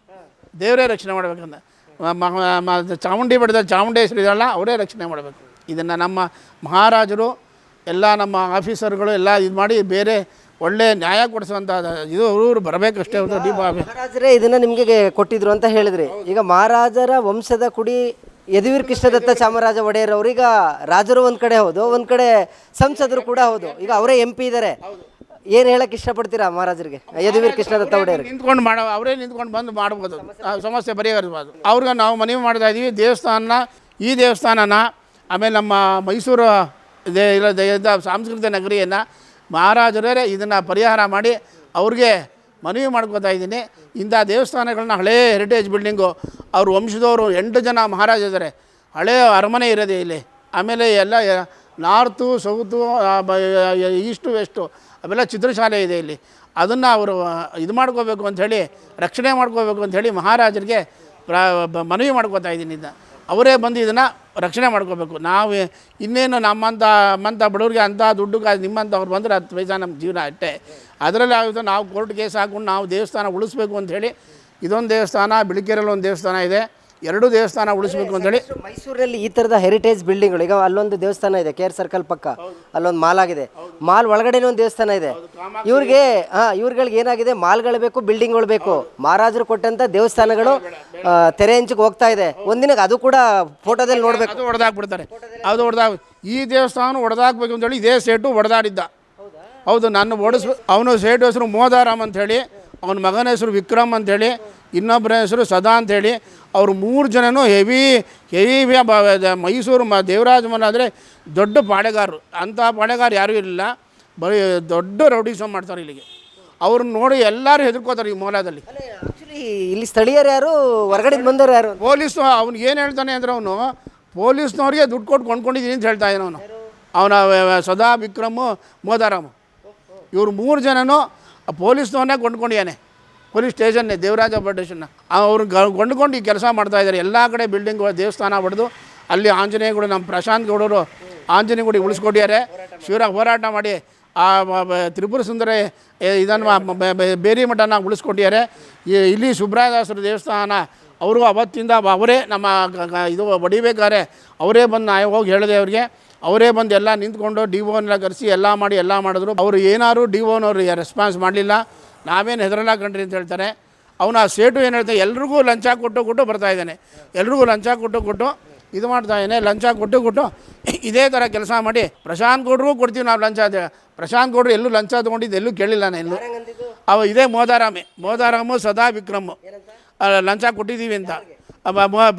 C: ದೇವರೇ ರಕ್ಷಣೆ ಮಾಡಬೇಕಂತ. ಚಾಮುಂಡಿ ಬೆಟ್ಟದ ಚಾಮುಂಡೇಶ್ವರಿ ಇದಲ್ಲ ಅವರೇ ರಕ್ಷಣೆ ಮಾಡಬೇಕು. ಇದನ್ನು ನಮ್ಮ ಮಹಾರಾಜರು ಎಲ್ಲ ನಮ್ಮ ಆಫೀಸರ್ಗಳು ಎಲ್ಲ ಇದು ಮಾಡಿ ಬೇರೆ ಒಳ್ಳೆ ನ್ಯಾಯ ಕೊಡಿಸುವಂಥ ಇದು ಅವರು ಬರಬೇಕಷ್ಟೇ ಒಂದು ದೀಪ
B: ಮಹಾರಾಜರೇ ಇದನ್ನು ನಿಮಗೆ ಕೊಟ್ಟಿದ್ರು ಅಂತ ಹೇಳಿದ್ರಿ. ಈಗ ಮಹಾರಾಜರ ವಂಶದ ಕುಡಿ ಯದುವೀರ್ ಕೃಷ್ಣದತ್ತ ಚಾಮರಾಜ ಒಡೆಯರ್ ಅವ್ರೀಗ ರಾಜರು ಒಂದ್ ಕಡೆ ಹೌದು ಒಂದ್ ಕಡೆ ಸಂಸದರು ಕೂಡ ಹೌದು. ಈಗ ಅವರೇ ಎಂ ಪಿ ಇದ್ದಾರೆ ಏನ್ ಹೇಳಕ್ ಇಷ್ಟಪಡ್ತೀರಾ ಮಹಾರಾಜರಿಗೆ? ಯದುವೀರ್ ಕೃಷ್ಣದತ್ತ ಒಡೆಯರ್
C: ನಿಂತ್ಕೊಂಡು ಮಾಡೋ ಅವರೇ ನಿಂತ್ಕೊಂಡು ಬಂದು ಮಾಡ್ಬೋದು. ಸಮಸ್ಯೆ ಬಗೆಹರಿಸ್ಬೋದು ಅವ್ರಿಗೆ ನಾವು ಮನವಿ ಮಾಡ್ತಾ ಇದೀವಿ ದೇವಸ್ಥಾನ ಈ ದೇವಸ್ಥಾನನ ಆಮೇಲೆ ನಮ್ಮ ಮೈಸೂರು ದ- ಸಾಂಸ್ಕೃತಿಕ ನಗರಿಯನ್ನು ಮಹಾರಾಜರೇ ಇದನ್ನು ಪರಿಹಾರ ಮಾಡಿ ಅವ್ರಿಗೆ ಮನವಿ ಮಾಡ್ಕೋತಾ ಇದ್ದೀನಿ. ಇಂಥ ದೇವಸ್ಥಾನಗಳನ್ನ ಹಳೇ ಹೆರಿಟೇಜ್ ಬಿಲ್ಡಿಂಗು ಅವ್ರ ವಂಶದವರು ಎಂಟು ಜನ ಮಹಾರಾಜ ಇದ್ದಾರೆ ಹಳೇ ಅರಮನೆ ಇರೋದೇ ಇಲ್ಲಿ. ಆಮೇಲೆ ಎಲ್ಲ ನಾರ್ತು, ಸೌತು ಈಸ್ಟು, ವೆಸ್ಟು, ಅವೆಲ್ಲ ಚಿತ್ರಶಾಲೆ ಇದೆ ಇಲ್ಲಿ. ಅದನ್ನು ಅವರು ಇದು ಮಾಡ್ಕೋಬೇಕು ಅಂಥೇಳಿ ರಕ್ಷಣೆ ಮಾಡ್ಕೋಬೇಕು ಅಂಥೇಳಿ ಮಹಾರಾಜರಿಗೆ ಪ್ರ ಮನವಿ ಮಾಡ್ಕೋತಾ ಇದ್ದೀನಿ ಇದನ್ನ ಅವರೇ ಬಂದು ಇದನ್ನು ರಕ್ಷಣೆ ಮಾಡ್ಕೋಬೇಕು. ನಾವು ಇನ್ನೇನು ನಮ್ಮಂಥ ನಮ್ಮಂಥ ಬಡವ್ರಿಗೆ ಅಂಥ ದುಡ್ಡು ನಿಮ್ಮಂಥ ಅವ್ರು ಬಂದರೆ ಹತ್ತು ಪೈಸಾ ನಮ್ಮ ಜೀವನ ಅಷ್ಟೇ. ಅದರಲ್ಲಿ ಆಗುತ್ತೆ ನಾವು ಕೋರ್ಟ್ ಕೇಸ್ ಹಾಕೊಂಡು ನಾವು ದೇವಸ್ಥಾನ ಉಳಿಸ್ಬೇಕು ಅಂಥೇಳಿ ಇದೊಂದು ದೇವಸ್ಥಾನ, ಬಿಳಿಕೆರೆಯಲ್ಲಿ ಒಂದು ದೇವಸ್ಥಾನ ಇದೆ. ಎರಡೂ ದೇವಸ್ಥಾನ ಉಳಿಸ್ಬೇಕು ಹೇಳಿ
B: ಮೈಸೂರಲ್ಲಿ ಈ ತರದ ಹೆರಿಟೇಜ್ ಬಿಲ್ಡಿಂಗ್ಗಳು ಈಗ ಅಲ್ಲೊಂದು ದೇವಸ್ಥಾನ ಇದೆ ಕೇರ್ ಸರ್ಕಲ್ ಪಕ್ಕ. ಅಲ್ಲೊಂದು ಮಾಲ್ ಆಗಿದೆ. ಮಾಲ್ ಒಳಗಡೆನೇ ಒಂದು ದೇವಸ್ಥಾನ ಇದೆ. ಇವ್ರಿಗೆ ಹಾಂ ಇವ್ರುಗಳಿಗೆ ಏನಾಗಿದೆ? ಮಾಲ್ಗಳು ಬೇಕು ಬಿಲ್ಡಿಂಗ್ಗಳು ಬೇಕು. ಮಹಾರಾಜರು ಕೊಟ್ಟಂಥ ದೇವಸ್ಥಾನಗಳು ಆ, ತೆರೆ ಹಂಚಿಗೆ ಹೋಗ್ತಾ ಇದೆ. ಒಂದಿನಕ್ಕೆ ಅದು ಕೂಡ ಫೋಟೋದಲ್ಲಿ ನೋಡಬೇಕು.
C: ಅದು ಹೊಡೆದಾಕ್ಬಿಡ್ತಾರೆ ಅದು ಹೊಡೆದಾಗ ಈ ದೇವಸ್ಥಾನ ಹೊಡೆದಾಕ್ಬೇಕು ಅಂತೇಳಿ ಇದೇ ಸೇಟು ಹೊಡೆದಾಡಿದ್ದ ಹೌದು ನನ್ನ ಓಡಿಸ್ ಅವನು ಸೇಟು ಹೆಸರು ಮೋದಾರಾಮ್ ಅಂಥೇಳಿ ಅವನ ಮಗನ ಹೆಸರು ವಿಕ್ರಮ್ ಅಂಥೇಳಿ ಇನ್ನೊಬ್ಬರ ಹೆಸರು ಸದಾ ಅಂಥೇಳಿ ಅವರು ಮೂರು ಜನನೂ ಹೆವಿ ಹೆವಿ ಮೈಸೂರು ಮ ದೇವರಾಜ ಮನ ಆದರೆ ದೊಡ್ಡ ಪಾಳೆಗಾರರು. ಅಂಥ ಪಾಳೆಗಾರ ಯಾರೂ ಇರಲಿಲ್ಲ. ಬರೀ ದೊಡ್ಡ ರೌಡಿಸಮ್ ಮಾಡ್ತಾರೆ ಇಲ್ಲಿಗೆ. ಅವ್ರನ್ನ ನೋಡಿ ಎಲ್ಲರೂ ಹೆದರ್ಕೋತಾರೆ ಈ ಮೋಲಾದಲ್ಲಿ
B: ಇಲ್ಲಿ ಸ್ಥಳೀಯರು ಯಾರು ಹೊರಗಡೆ ಬಂದವರು ಯಾರು?
C: ಪೊಲೀಸ್ ಅವ್ನಿಗೆ ಏನು ಹೇಳ್ತಾನೆ ಅಂದರೆ ಅವನು ಪೊಲೀಸ್ನವ್ರಿಗೆ ದುಡ್ಡು ಕೊಟ್ಟು ಕೊಂಡ್ಕೊಂಡಿದ್ದೀನಿ ಅಂತ ಹೇಳ್ತಾ ಇದ್ದಾನೆ ಅವನು. ಅವನ ಸದಾ ವಿಕ್ರಮು ಮೋದಾರಾಮು. ಇವ್ರು ಮೂರು ಜನನೂ ಆ ಪೊಲೀಸ್ನವನ್ನೇ ಕೊಂಡ್ಕೊಂಡಿದ್ದಾನೆ. ಪೊಲೀಸ್ ಸ್ಟೇಷನ್ನೇ, ದೇವರಾಜ ಸ್ಟೇಷನ್ನ ಅವ್ರು ಕೊಂಡ್ಕೊಂಡು ಈ ಕೆಲಸ ಮಾಡ್ತಾ ಇದ್ದಾರೆ. ಎಲ್ಲ ಕಡೆ ಬಿಲ್ಡಿಂಗ್ ದೇವಸ್ಥಾನ ಹೊಡೆದು ಅಲ್ಲಿ ಆಂಜನೇಯ ಗುಡಿ, ನಮ್ಮ ಪ್ರಶಾಂತ್ ಗೌಡರು ಆಂಜನೇಯ ಗುಡಿ ಉಳಿಸ್ಕೊಟ್ಟಿದ್ದಾರೆ. ಶಿವರ ಹೋರಾಟ ಮಾಡಿ ಆ ತ್ರಿಪುರ ಸುಂದರ ಇದನ್ನು ಬೇರಿ ಮಠನ ಉಳಿಸ್ಕೊಟ್ಟಿದ್ದಾರೆ. ಇಲ್ಲಿ ಸುಬ್ರಾಯದಾಸರ ದೇವಸ್ಥಾನ ಅವರು ಅವತ್ತಿಂದ ಅವರೇ ನಮ್ಮ ಇದು ಹೊಡಿಬೇಕಾದ್ರೆ ಅವರೇ ಬಂದು ನಾ ಹೋಗಿ ಹೇಳಿದೆ ಅವ್ರಿಗೆ. ಅವರೇ ಬಂದು ಎಲ್ಲ ನಿಂತ್ಕೊಂಡು ಡಿ ಓನೆಲ್ಲ ಕರೆಸಿ ಎಲ್ಲ ಮಾಡಿ ಎಲ್ಲ ಮಾಡಿದ್ರು. ಅವರು ಏನಾದ್ರು ಡಿ ಅವರು ರೆಸ್ಪಾನ್ಸ್ ಮಾಡಲಿಲ್ಲ. ನಾವೇನು ಹೆದರಲ್ಲ ಕಣ್ರಿ ಅಂತ ಹೇಳ್ತಾರೆ. ಅವನು ಆ ಸೇಟು ಏನು ಹೇಳ್ತಾನೆ ಎಲ್ರಿಗೂ ಲಂಚ ಕೊಟ್ಟು ಕೊಟ್ಟು ಬರ್ತಾ ಇದ್ದಾನೆ. ಎಲ್ರಿಗೂ ಲಂಚ ಕೊಟ್ಟು ಕೊಟ್ಟು ಇದು ಮಾಡ್ತಾ ಇದ್ದಾನೆ, ಲಂಚ ಕೊಟ್ಟು ಕೊಟ್ಟು ಇದೇ ಥರ ಕೆಲಸ ಮಾಡಿ. ಪ್ರಶಾಂತ್ ಗೌಡ್ರಿಗೂ ಕೊಡ್ತೀವಿ ನಾವು ಲಂಚ ಪ್ರಶಾಂತ್ ಗೌಡ್ರು ಎಲ್ಲೂ ಲಂಚ ತೊಗೊಂಡಿದ್ದು ಎಲ್ಲೂ ಕೇಳಿಲ್ಲ ನಾನು ಎಲ್ಲೂ ಅವ ಇದೇ ಮೋದಾರಾಮೆ. ಮೋದಾರಾಮು ಸದಾ ವಿಕ್ರಮ್. ಲಂಚ ಕೊಟ್ಟಿದ್ದೀವಿ ಅಂತ.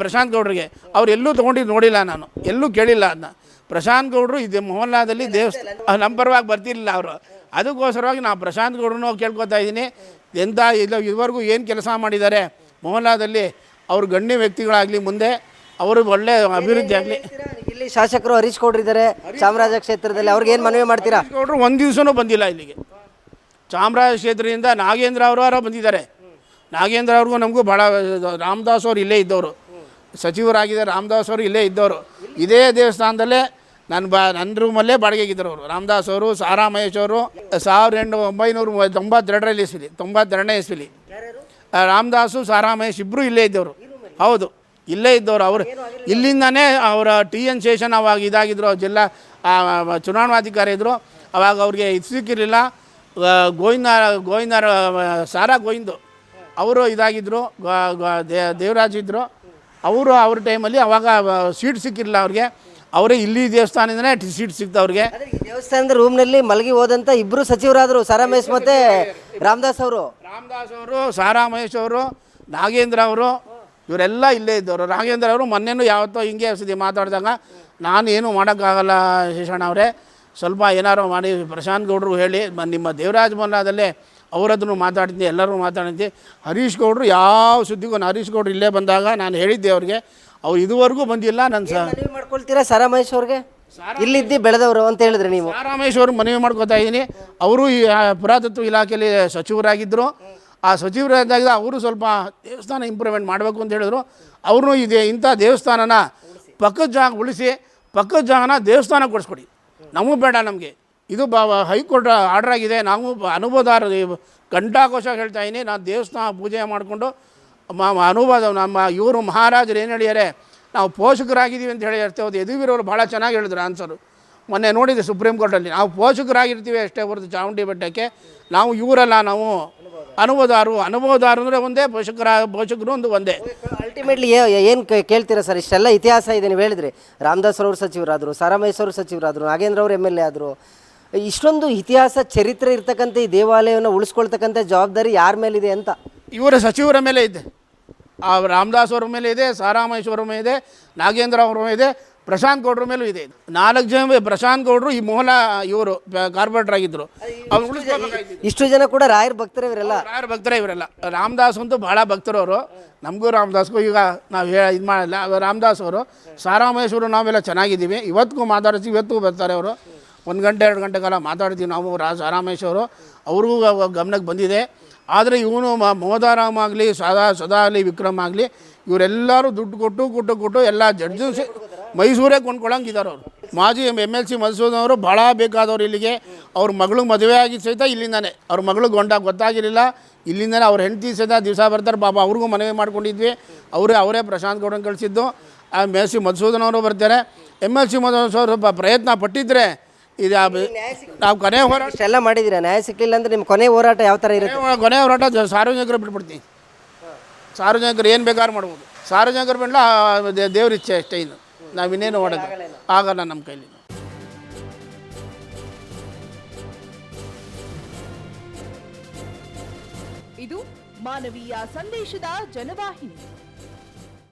C: ಪ್ರಶಾಂತ್ ಗೌಡ್ರಿಗೆ. ಅವ್ರು ಎಲ್ಲೂ ತೊಗೊಂಡಿದ್ದು ನೋಡಿಲ್ಲ ನಾನು. ಎಲ್ಲೂ ಕೇಳಿಲ್ಲ ಅದನ್ನ ಪ್ರಶಾಂತ್ ಗೌಡರು ಇದೆ ಮೊಹಲ್ಲಾದಲ್ಲಿ ದೇವಸ್ಥಾನ ನಮ್ಮ ಪರವಾಗಿ ಬರ್ತಿರ್ಲಿಲ್ಲ ಅವರು. ಅದಕ್ಕೋಸ್ಕರವಾಗಿ ನಾವು ಪ್ರಶಾಂತ್ ಗೌಡ್ರನ್ನೂ ಕೇಳ್ಕೊತಾ ಇದ್ದೀನಿ. ಎಂಥ ಇಲ್ಲ ಇದುವರೆಗೂ ಏನು ಕೆಲಸ ಮಾಡಿದ್ದಾರೆ? ಮೊಹಲ್ಲಾದಲ್ಲಿ ಅವ್ರ ಗಣ್ಯ ವ್ಯಕ್ತಿಗಳಾಗಲಿ ಮುಂದೆ ಅವರು ಒಳ್ಳೆ ಅಭಿವೃದ್ಧಿ ಆಗಲಿ
B: ಇಲ್ಲಿ ಶಾಸಕರು ಹರೀಶ್ ಇದ್ದಾರೆ ಚಾಮರಾಜ ಕ್ಷೇತ್ರದಲ್ಲಿ ಅವ್ರಿಗೆ ಏನು ಮನವಿ ಮಾಡ್ತೀರಾ?
C: ಗೌಡ್ರು ಒಂದು ದಿವಸನೂ ಬಂದಿಲ್ಲ ಇಲ್ಲಿಗೆ. ಚಾಮರಾಜ ಕ್ಷೇತ್ರದಿಂದ ನಾಗೇಂದ್ರ ಅವರು ಬಂದಿದ್ದಾರೆ. ನಾಗೇಂದ್ರ ಅವ್ರಿಗೂ ನಮಗೂ ಭಾಳ ರಾಮದಾಸ್ ಅವರು ಇಲ್ಲೇ ಇದ್ದವರು. ಸಚಿವರಾಗಿದ್ದಾರೆ ರಾಮದಾಸ್ ಅವರು ಇಲ್ಲೇ ಇದ್ದವರು. ಇದೇ ದೇವಸ್ಥಾನದಲ್ಲೇ ನನ್ನ ಬಾ ನನ್ನ ರೂಮಲ್ಲೇ ಬಾಡಿಗೆಗಿದ್ದರು ಅವರು. ರಾಮದಾಸ್ ಅವರು, ಸಾರಾ ಮಹೇಶ್ ಅವರು, ಸಾವಿರದ ಎಂಟು, ಒಂಬೈನೂರ ತೊಂಬತ್ತೆರಡರಲ್ಲಿ ಇಸ್ವಿಲಿ ತೊಂಬತ್ತೆರಡನೇ ಇಸ್ವಿಲಿ ರಾಮದಾಸು, ಸಾರಾ ಮಹೇಶ್ ಇಬ್ಬರು ಇಲ್ಲೇ ಇದ್ದವರು. ಹೌದು, ಇಲ್ಲೇ ಇದ್ದವರು ಅವರು. ಇಲ್ಲಿಂದನೇ ಅವರ ಟಿ ಎನ್ ಶೇಷನ್ ಅವಾಗ ಇದಾಗಿದ್ದರು ಜಿಲ್ಲಾ ಚುನಾವಣಾಧಿಕಾರಿ ಇದ್ದರು ಅವಾಗ ಅವ್ರಿಗೆ ಇದು ಸಿಕ್ಕಿರಲಿಲ್ಲ. ಗೋವಿಂದ ಗೋವಿಂದ ಸಾರಾ ಗೋವಿಂದ. ಅವರು ಇದಾಗಿದ್ದರು ದೇವರಾಜ್ ಇದ್ದರು ಅವರು ಅವ್ರ ಟೈಮಲ್ಲಿ ಅವಾಗ ಸೀಟ್ ಸಿಕ್ಕಿರಲಿಲ್ಲ ಅವ್ರಿಗೆ. ಅವರೇ ಇಲ್ಲಿ ದೇವಸ್ಥಾನದಿಂದನೇ ಸೀಟ್ ಸಿಕ್ತು ಅವ್ರಿಗೆ.
B: ಈ ದೇವಸ್ಥಾನದ ರೂಮ್ನಲ್ಲಿ ಮಲಗಿ ಹೋದಂತ ಇಬ್ರು ಸಚಿವರಾದರು ಸಾರಾ ಮಹೇಶ್ ಮತ್ತೆ ರಾಮದಾಸ್ ಅವರು.
C: ರಾಮದಾಸ್ ಅವರು ಸಾರಾ ಮಹೇಶ್ ಅವರು ನಾಗೇಂದ್ರ ಅವರು ಇವರೆಲ್ಲ ಇಲ್ಲೇ ಇದ್ದವರು. ನಾಗೇಂದ್ರ ಅವರು ಮೊನ್ನೆನೂ ಯಾವತ್ತೋ ಹಿಂಗೆ ಸುದ್ದಿ ಮಾತಾಡಿದಾಗ ನಾನು ಏನು ಮಾಡೋಕ್ಕಾಗಲ್ಲ ಶೇಷಣ್ಣ ಅವರೇ ಸ್ವಲ್ಪ ಏನಾರು ಮಾಡಿ ಪ್ರಶಾಂತ್ ಗೌಡ್ರು ಹೇಳಿ ಮ- ನಿಮ್ಮ ದೇವರಾಜ ಮಲ್ಲಾದಲ್ಲೇ ಅವರದನ್ನು ಮಾತಾಡ್ತೀನಿ ಎಲ್ಲರೂ ಮಾತಾಡ್ತೀನಿ ಹರೀಶ್ ಗೌಡ್ರು ಯಾವ ಸುದ್ದಿಗೂ ನಾನು ಹರೀಶ್ ಗೌಡ್ರು ಇಲ್ಲೇ ಬಂದಾಗ ನಾನು ಹೇಳಿದ್ದೆ ಅವ್ರಿಗೆ ಅವ್ರು ಇದುವರೆಗೂ ಬಂದಿಲ್ಲ ನನ್ನ ಸಹ
B: ಮನವಿ ಮಾಡ್ಕೊಳ್ತೀರಾ ಸಾರಾ ಮಹೇಶ್ ಅವ್ರಿಗೆ ಇಲ್ಲಿದ್ದಿ ಬೆಳೆದವರು ಅಂತ ಹೇಳಿದ್ರೆ ನೀವು.
C: ರಾಮೇಶ್ವರ್ ಮನವಿ ಮಾಡ್ಕೋತಾ ಇದ್ದೀನಿ. ಅವರು ಈ ಆ, ಪುರಾತತ್ವ ಇಲಾಖೆಯಲ್ಲಿ ಸಚಿವರಾಗಿದ್ದರು ಆ ಸಚಿವರಾದಾಗ ಅವರು ಸ್ವಲ್ಪ ದೇವಸ್ಥಾನ ಇಂಪ್ರೂವ್ಮೆಂಟ್ ಮಾಡಬೇಕು ಅಂತ ಹೇಳಿದ್ರು. ಅವರು ಇದೆ ಇಂಥ ದೇವಸ್ಥಾನನ ಪಕ್ಕದ ಜಾಗ ಉಳಿಸಿ ಪಕ್ಕದ ಜಾಗನ ದೇವಸ್ಥಾನ ಕೊಡಿಸ್ಕೊಡಿ. ನಮಗೂ ಬೇಡ ನಮಗೆ. ಇದು ಬ ಹೈಕೋರ್ಟ್ ಆರ್ಡರ್ ಆಗಿದೆ. ನಾವು ಅನುಭವದಾರ ಗಂಟಾಕೋಶ ಹೇಳ್ತಾ ಇದ್ದೀನಿ. ನಾನು ದೇವಸ್ಥಾನ ಪೂಜೆ ಮಾಡಿಕೊಂಡು ಅನುವಾದ ನಮ್ಮ ಇವರು ಮಹಾರಾಜರು ಏನು ಹೇಳಿದ್ದಾರೆ ನಾವು ಪೋಷಕರಾಗಿದ್ದೀವಿ ಅಂತ ಹೇಳಿ ಹೇಳ್ತೇವೆ. ಅದು ಯದುವೀರವರು ಭಾಳ ಚೆನ್ನಾಗಿ ಹೇಳಿದ್ರು ಆನ್ಸರು ಮೊನ್ನೆ ನೋಡಿದೆ ಸುಪ್ರೀಂ ಕೋರ್ಟಲ್ಲಿ. ನಾವು ಪೋಷಕರಾಗಿರ್ತೀವಿ ಅಷ್ಟೇ ಹೊರತು ಚಾಮುಂಡಿ ಬೆಟ್ಟಕ್ಕೆ. ನಾವು ಇವರಲ್ಲ ನಾವು. ಅನುಭವದಾರು ಅನುಭವದಾರು ಅಂದರೆ ಒಂದೇ, ಪೋಷಕರ ಪೋಷಕರು ಒಂದು ಒಂದೇ.
B: ಅಲ್ಟಿಮೇಟ್ಲಿ ಏನು ಕೇಳ್ತೀರಾ ಸರ್? ಇಷ್ಟೆಲ್ಲ ಇತಿಹಾಸ ಇದೆ. ನೀವು ಹೇಳಿದ್ರಿ. ರಾಮದಾಸ್ ಅವರು ಸಚಿವರಾದರು ಸಾರಾ ಮಹೇಶ್ ಸಚಿವರಾದರು, ನಾಗೇಂದ್ರ ಅವರು ಎಂ ಎಲ್ ಎ ಆದರು ಇಷ್ಟೊಂದು ಇತಿಹಾಸ ಚರಿತ್ರೆ ಇರ್ತಕ್ಕಂಥ ಈ ದೇವಾಲಯವನ್ನು ಉಳಿಸ್ಕೊಳ್ತಕ್ಕಂಥ ಜವಾಬ್ದಾರಿ ಯಾರ ಮೇಲಿದೆ ಅಂತ?
C: ಇವರ ಸಚಿವರ ಮೇಲೆ ಇದೆ. ಆ ರಾಮದಾಸ್ ಅವ್ರ ಮೇಲೆ ಇದೆ ಸಾರಾಮೇಶ್ವರ ಮೇಲೆ ಇದೆ ನಾಗೇಂದ್ರ ಅವ್ರ ಮೇಲೆ ಇದೆ ಪ್ರಶಾಂತ್ ಗೌಡ್ರ ಮೇಲೂ ಇದೆ. ನಾಲ್ಕು ಜನ ಪ್ರಶಾಂತ್ ಗೌಡ್ರು ಈ ಮೊಹಲ ಇವರು ಕಾರ್ಪೊರೇಟರ್ ಆಗಿದ್ದರು ಅವ್ರು ಉಳಿಸ್ಕೋಬೇಕಾಗಿತ್ತು
B: ಇಷ್ಟು ಜನ ಕೂಡ ರಾಯರ್ ಭಕ್ತರೇ ಇವರೆಲ್ಲ?
C: ರಾಯರ್ ಭಕ್ತರೇ ಇವರೆಲ್ಲ. ರಾಮದಾಸ್ ಅಂತೂ ಭಾಳ ಭಕ್ತರು ಅವರು. ನಮಗೂ ರಾಮದಾಸ್ಗೂ ಈಗ ನಾವು ಹೇಳ ಇದು ಮಾಡಲ್ಲ. ರಾಮದಾಸ್ ಅವರು ಸಾರಾಮೇಶ್ವರು ನಾವೆಲ್ಲ ಚೆನ್ನಾಗಿದ್ದೀವಿ. ಇವತ್ತಿಗೂ ಮಾತಾಡಿಸಿ ಇವತ್ತಿಗೂ ಬರ್ತಾರೆ ಅವರು. ಒಂದು ಗಂಟೆ, ಎರಡು ಗಂಟೆ ಕಾಲ ಮಾತಾಡ್ತೀವಿ ನಾವು, ರಾಜ ರಾಮೇಶ್ವರು ಅವರು. ಅವ್ರಿಗೂ ಗಮನಕ್ಕೆ ಬಂದಿದೆ. ಆದರೆ ಇವನು ಮೋದಾರಾಮ್ ಆಗಲಿ, ಸದಾ ಸದಾ ಆಗಲಿ, ವಿಕ್ರಮ್ ಆಗಲಿ, ಇವರೆಲ್ಲರೂ ದುಡ್ಡು ಕೊಟ್ಟು ಕೊಟ್ಟು ಕೊಟ್ಟು ಎಲ್ಲ ಜಡ್ಜು ಮೈಸೂರೇ ಕೊಂಡ್ಕೊಳ್ಳಂಗಿದ್ದಾರೆ ಅವರು. ಮಾಜಿ ಎಂ ಎಲ್, ಸಿ ಮಧುಸೂದನವರು ಭಾಳ ಬೇಕಾದವ್ರು ಇಲ್ಲಿಗೆ. ಅವ್ರ ಮಗಳಿಗೆ ಮದುವೆ ಆಗಿ ಸಹಿತ ಇಲ್ಲಿಂದಾನೆ. ಅವ್ರ ಮಗಳು ಗೊಂಡ ಗೊತ್ತಾಗಿರಲಿಲ್ಲ. ಇಲ್ಲಿಂದನೇ ಅವ್ರ ಹೆಂಡತಿ ಸಹಿತ ದಿವಸ ಬರ್ತಾರೆ. ಬಾಬಾ ಅವ್ರಿಗೂ ಮನವಿ ಮಾಡ್ಕೊಂಡಿದ್ವಿ. ಅವರೇ ಅವರೇ ಪ್ರಶಾಂತ್ ಗೌಡನ ಕಳಿಸಿದ್ದು. ಆ ಎಂ ಎಲ್, ಸಿ ಮಧುಸೂದನ್ ಅವರು ಬರ್ತಾರೆ. ಎಂ ಎಲ್, ಸಿ ಮಧುಸೂದನ್ ಪ್ರಯತ್ನ ಪಟ್ಟಿದ್ರೆ ಇದು ನಾವು ಕೊನೆ ಹೋರಾಟ
B: ಇಷ್ಟೆಲ್ಲ ಮಾಡಿದ್ದೀರಾ? ನ್ಯಾಯ ಸಿಕ್ಲಿಲ್ಲ ಅಂದ್ರೆ ನಿಮ್ಮ ಕೊನೆ ಹೋರಾಟ ಯಾವ ಥರ ಇರುತ್ತೆ?
C: ಕೊನೆ- ಕೊನೆ ಹೋರಾಟ ಜ- ಸಾರ್ವಜನಿಕರು ಬಿಟ್ಬಿಡ್ತೀನಿ. ಸಾರ್ವಜನಿಕರು ಏನು ಬೇಕಾದ್ರೂ ಮಾಡ್ಬೋದು. ಸಾರ್ವಜನಿಕರು ಬಿಡಲ ದೇವ್ರ ಇಚ್ಛೆ ಅಷ್ಟೇ ಇನ್ನು. ನಾವು ಇನ್ನೇನು ಮಾಡೋದು ಆಗಲ್ಲ ನಮ್ಮ ಕೈಲಿ
D: ಇದು ಮಾನವೀಯ ಸಂದೇಶದ ಜನವಾಹಿನಿ.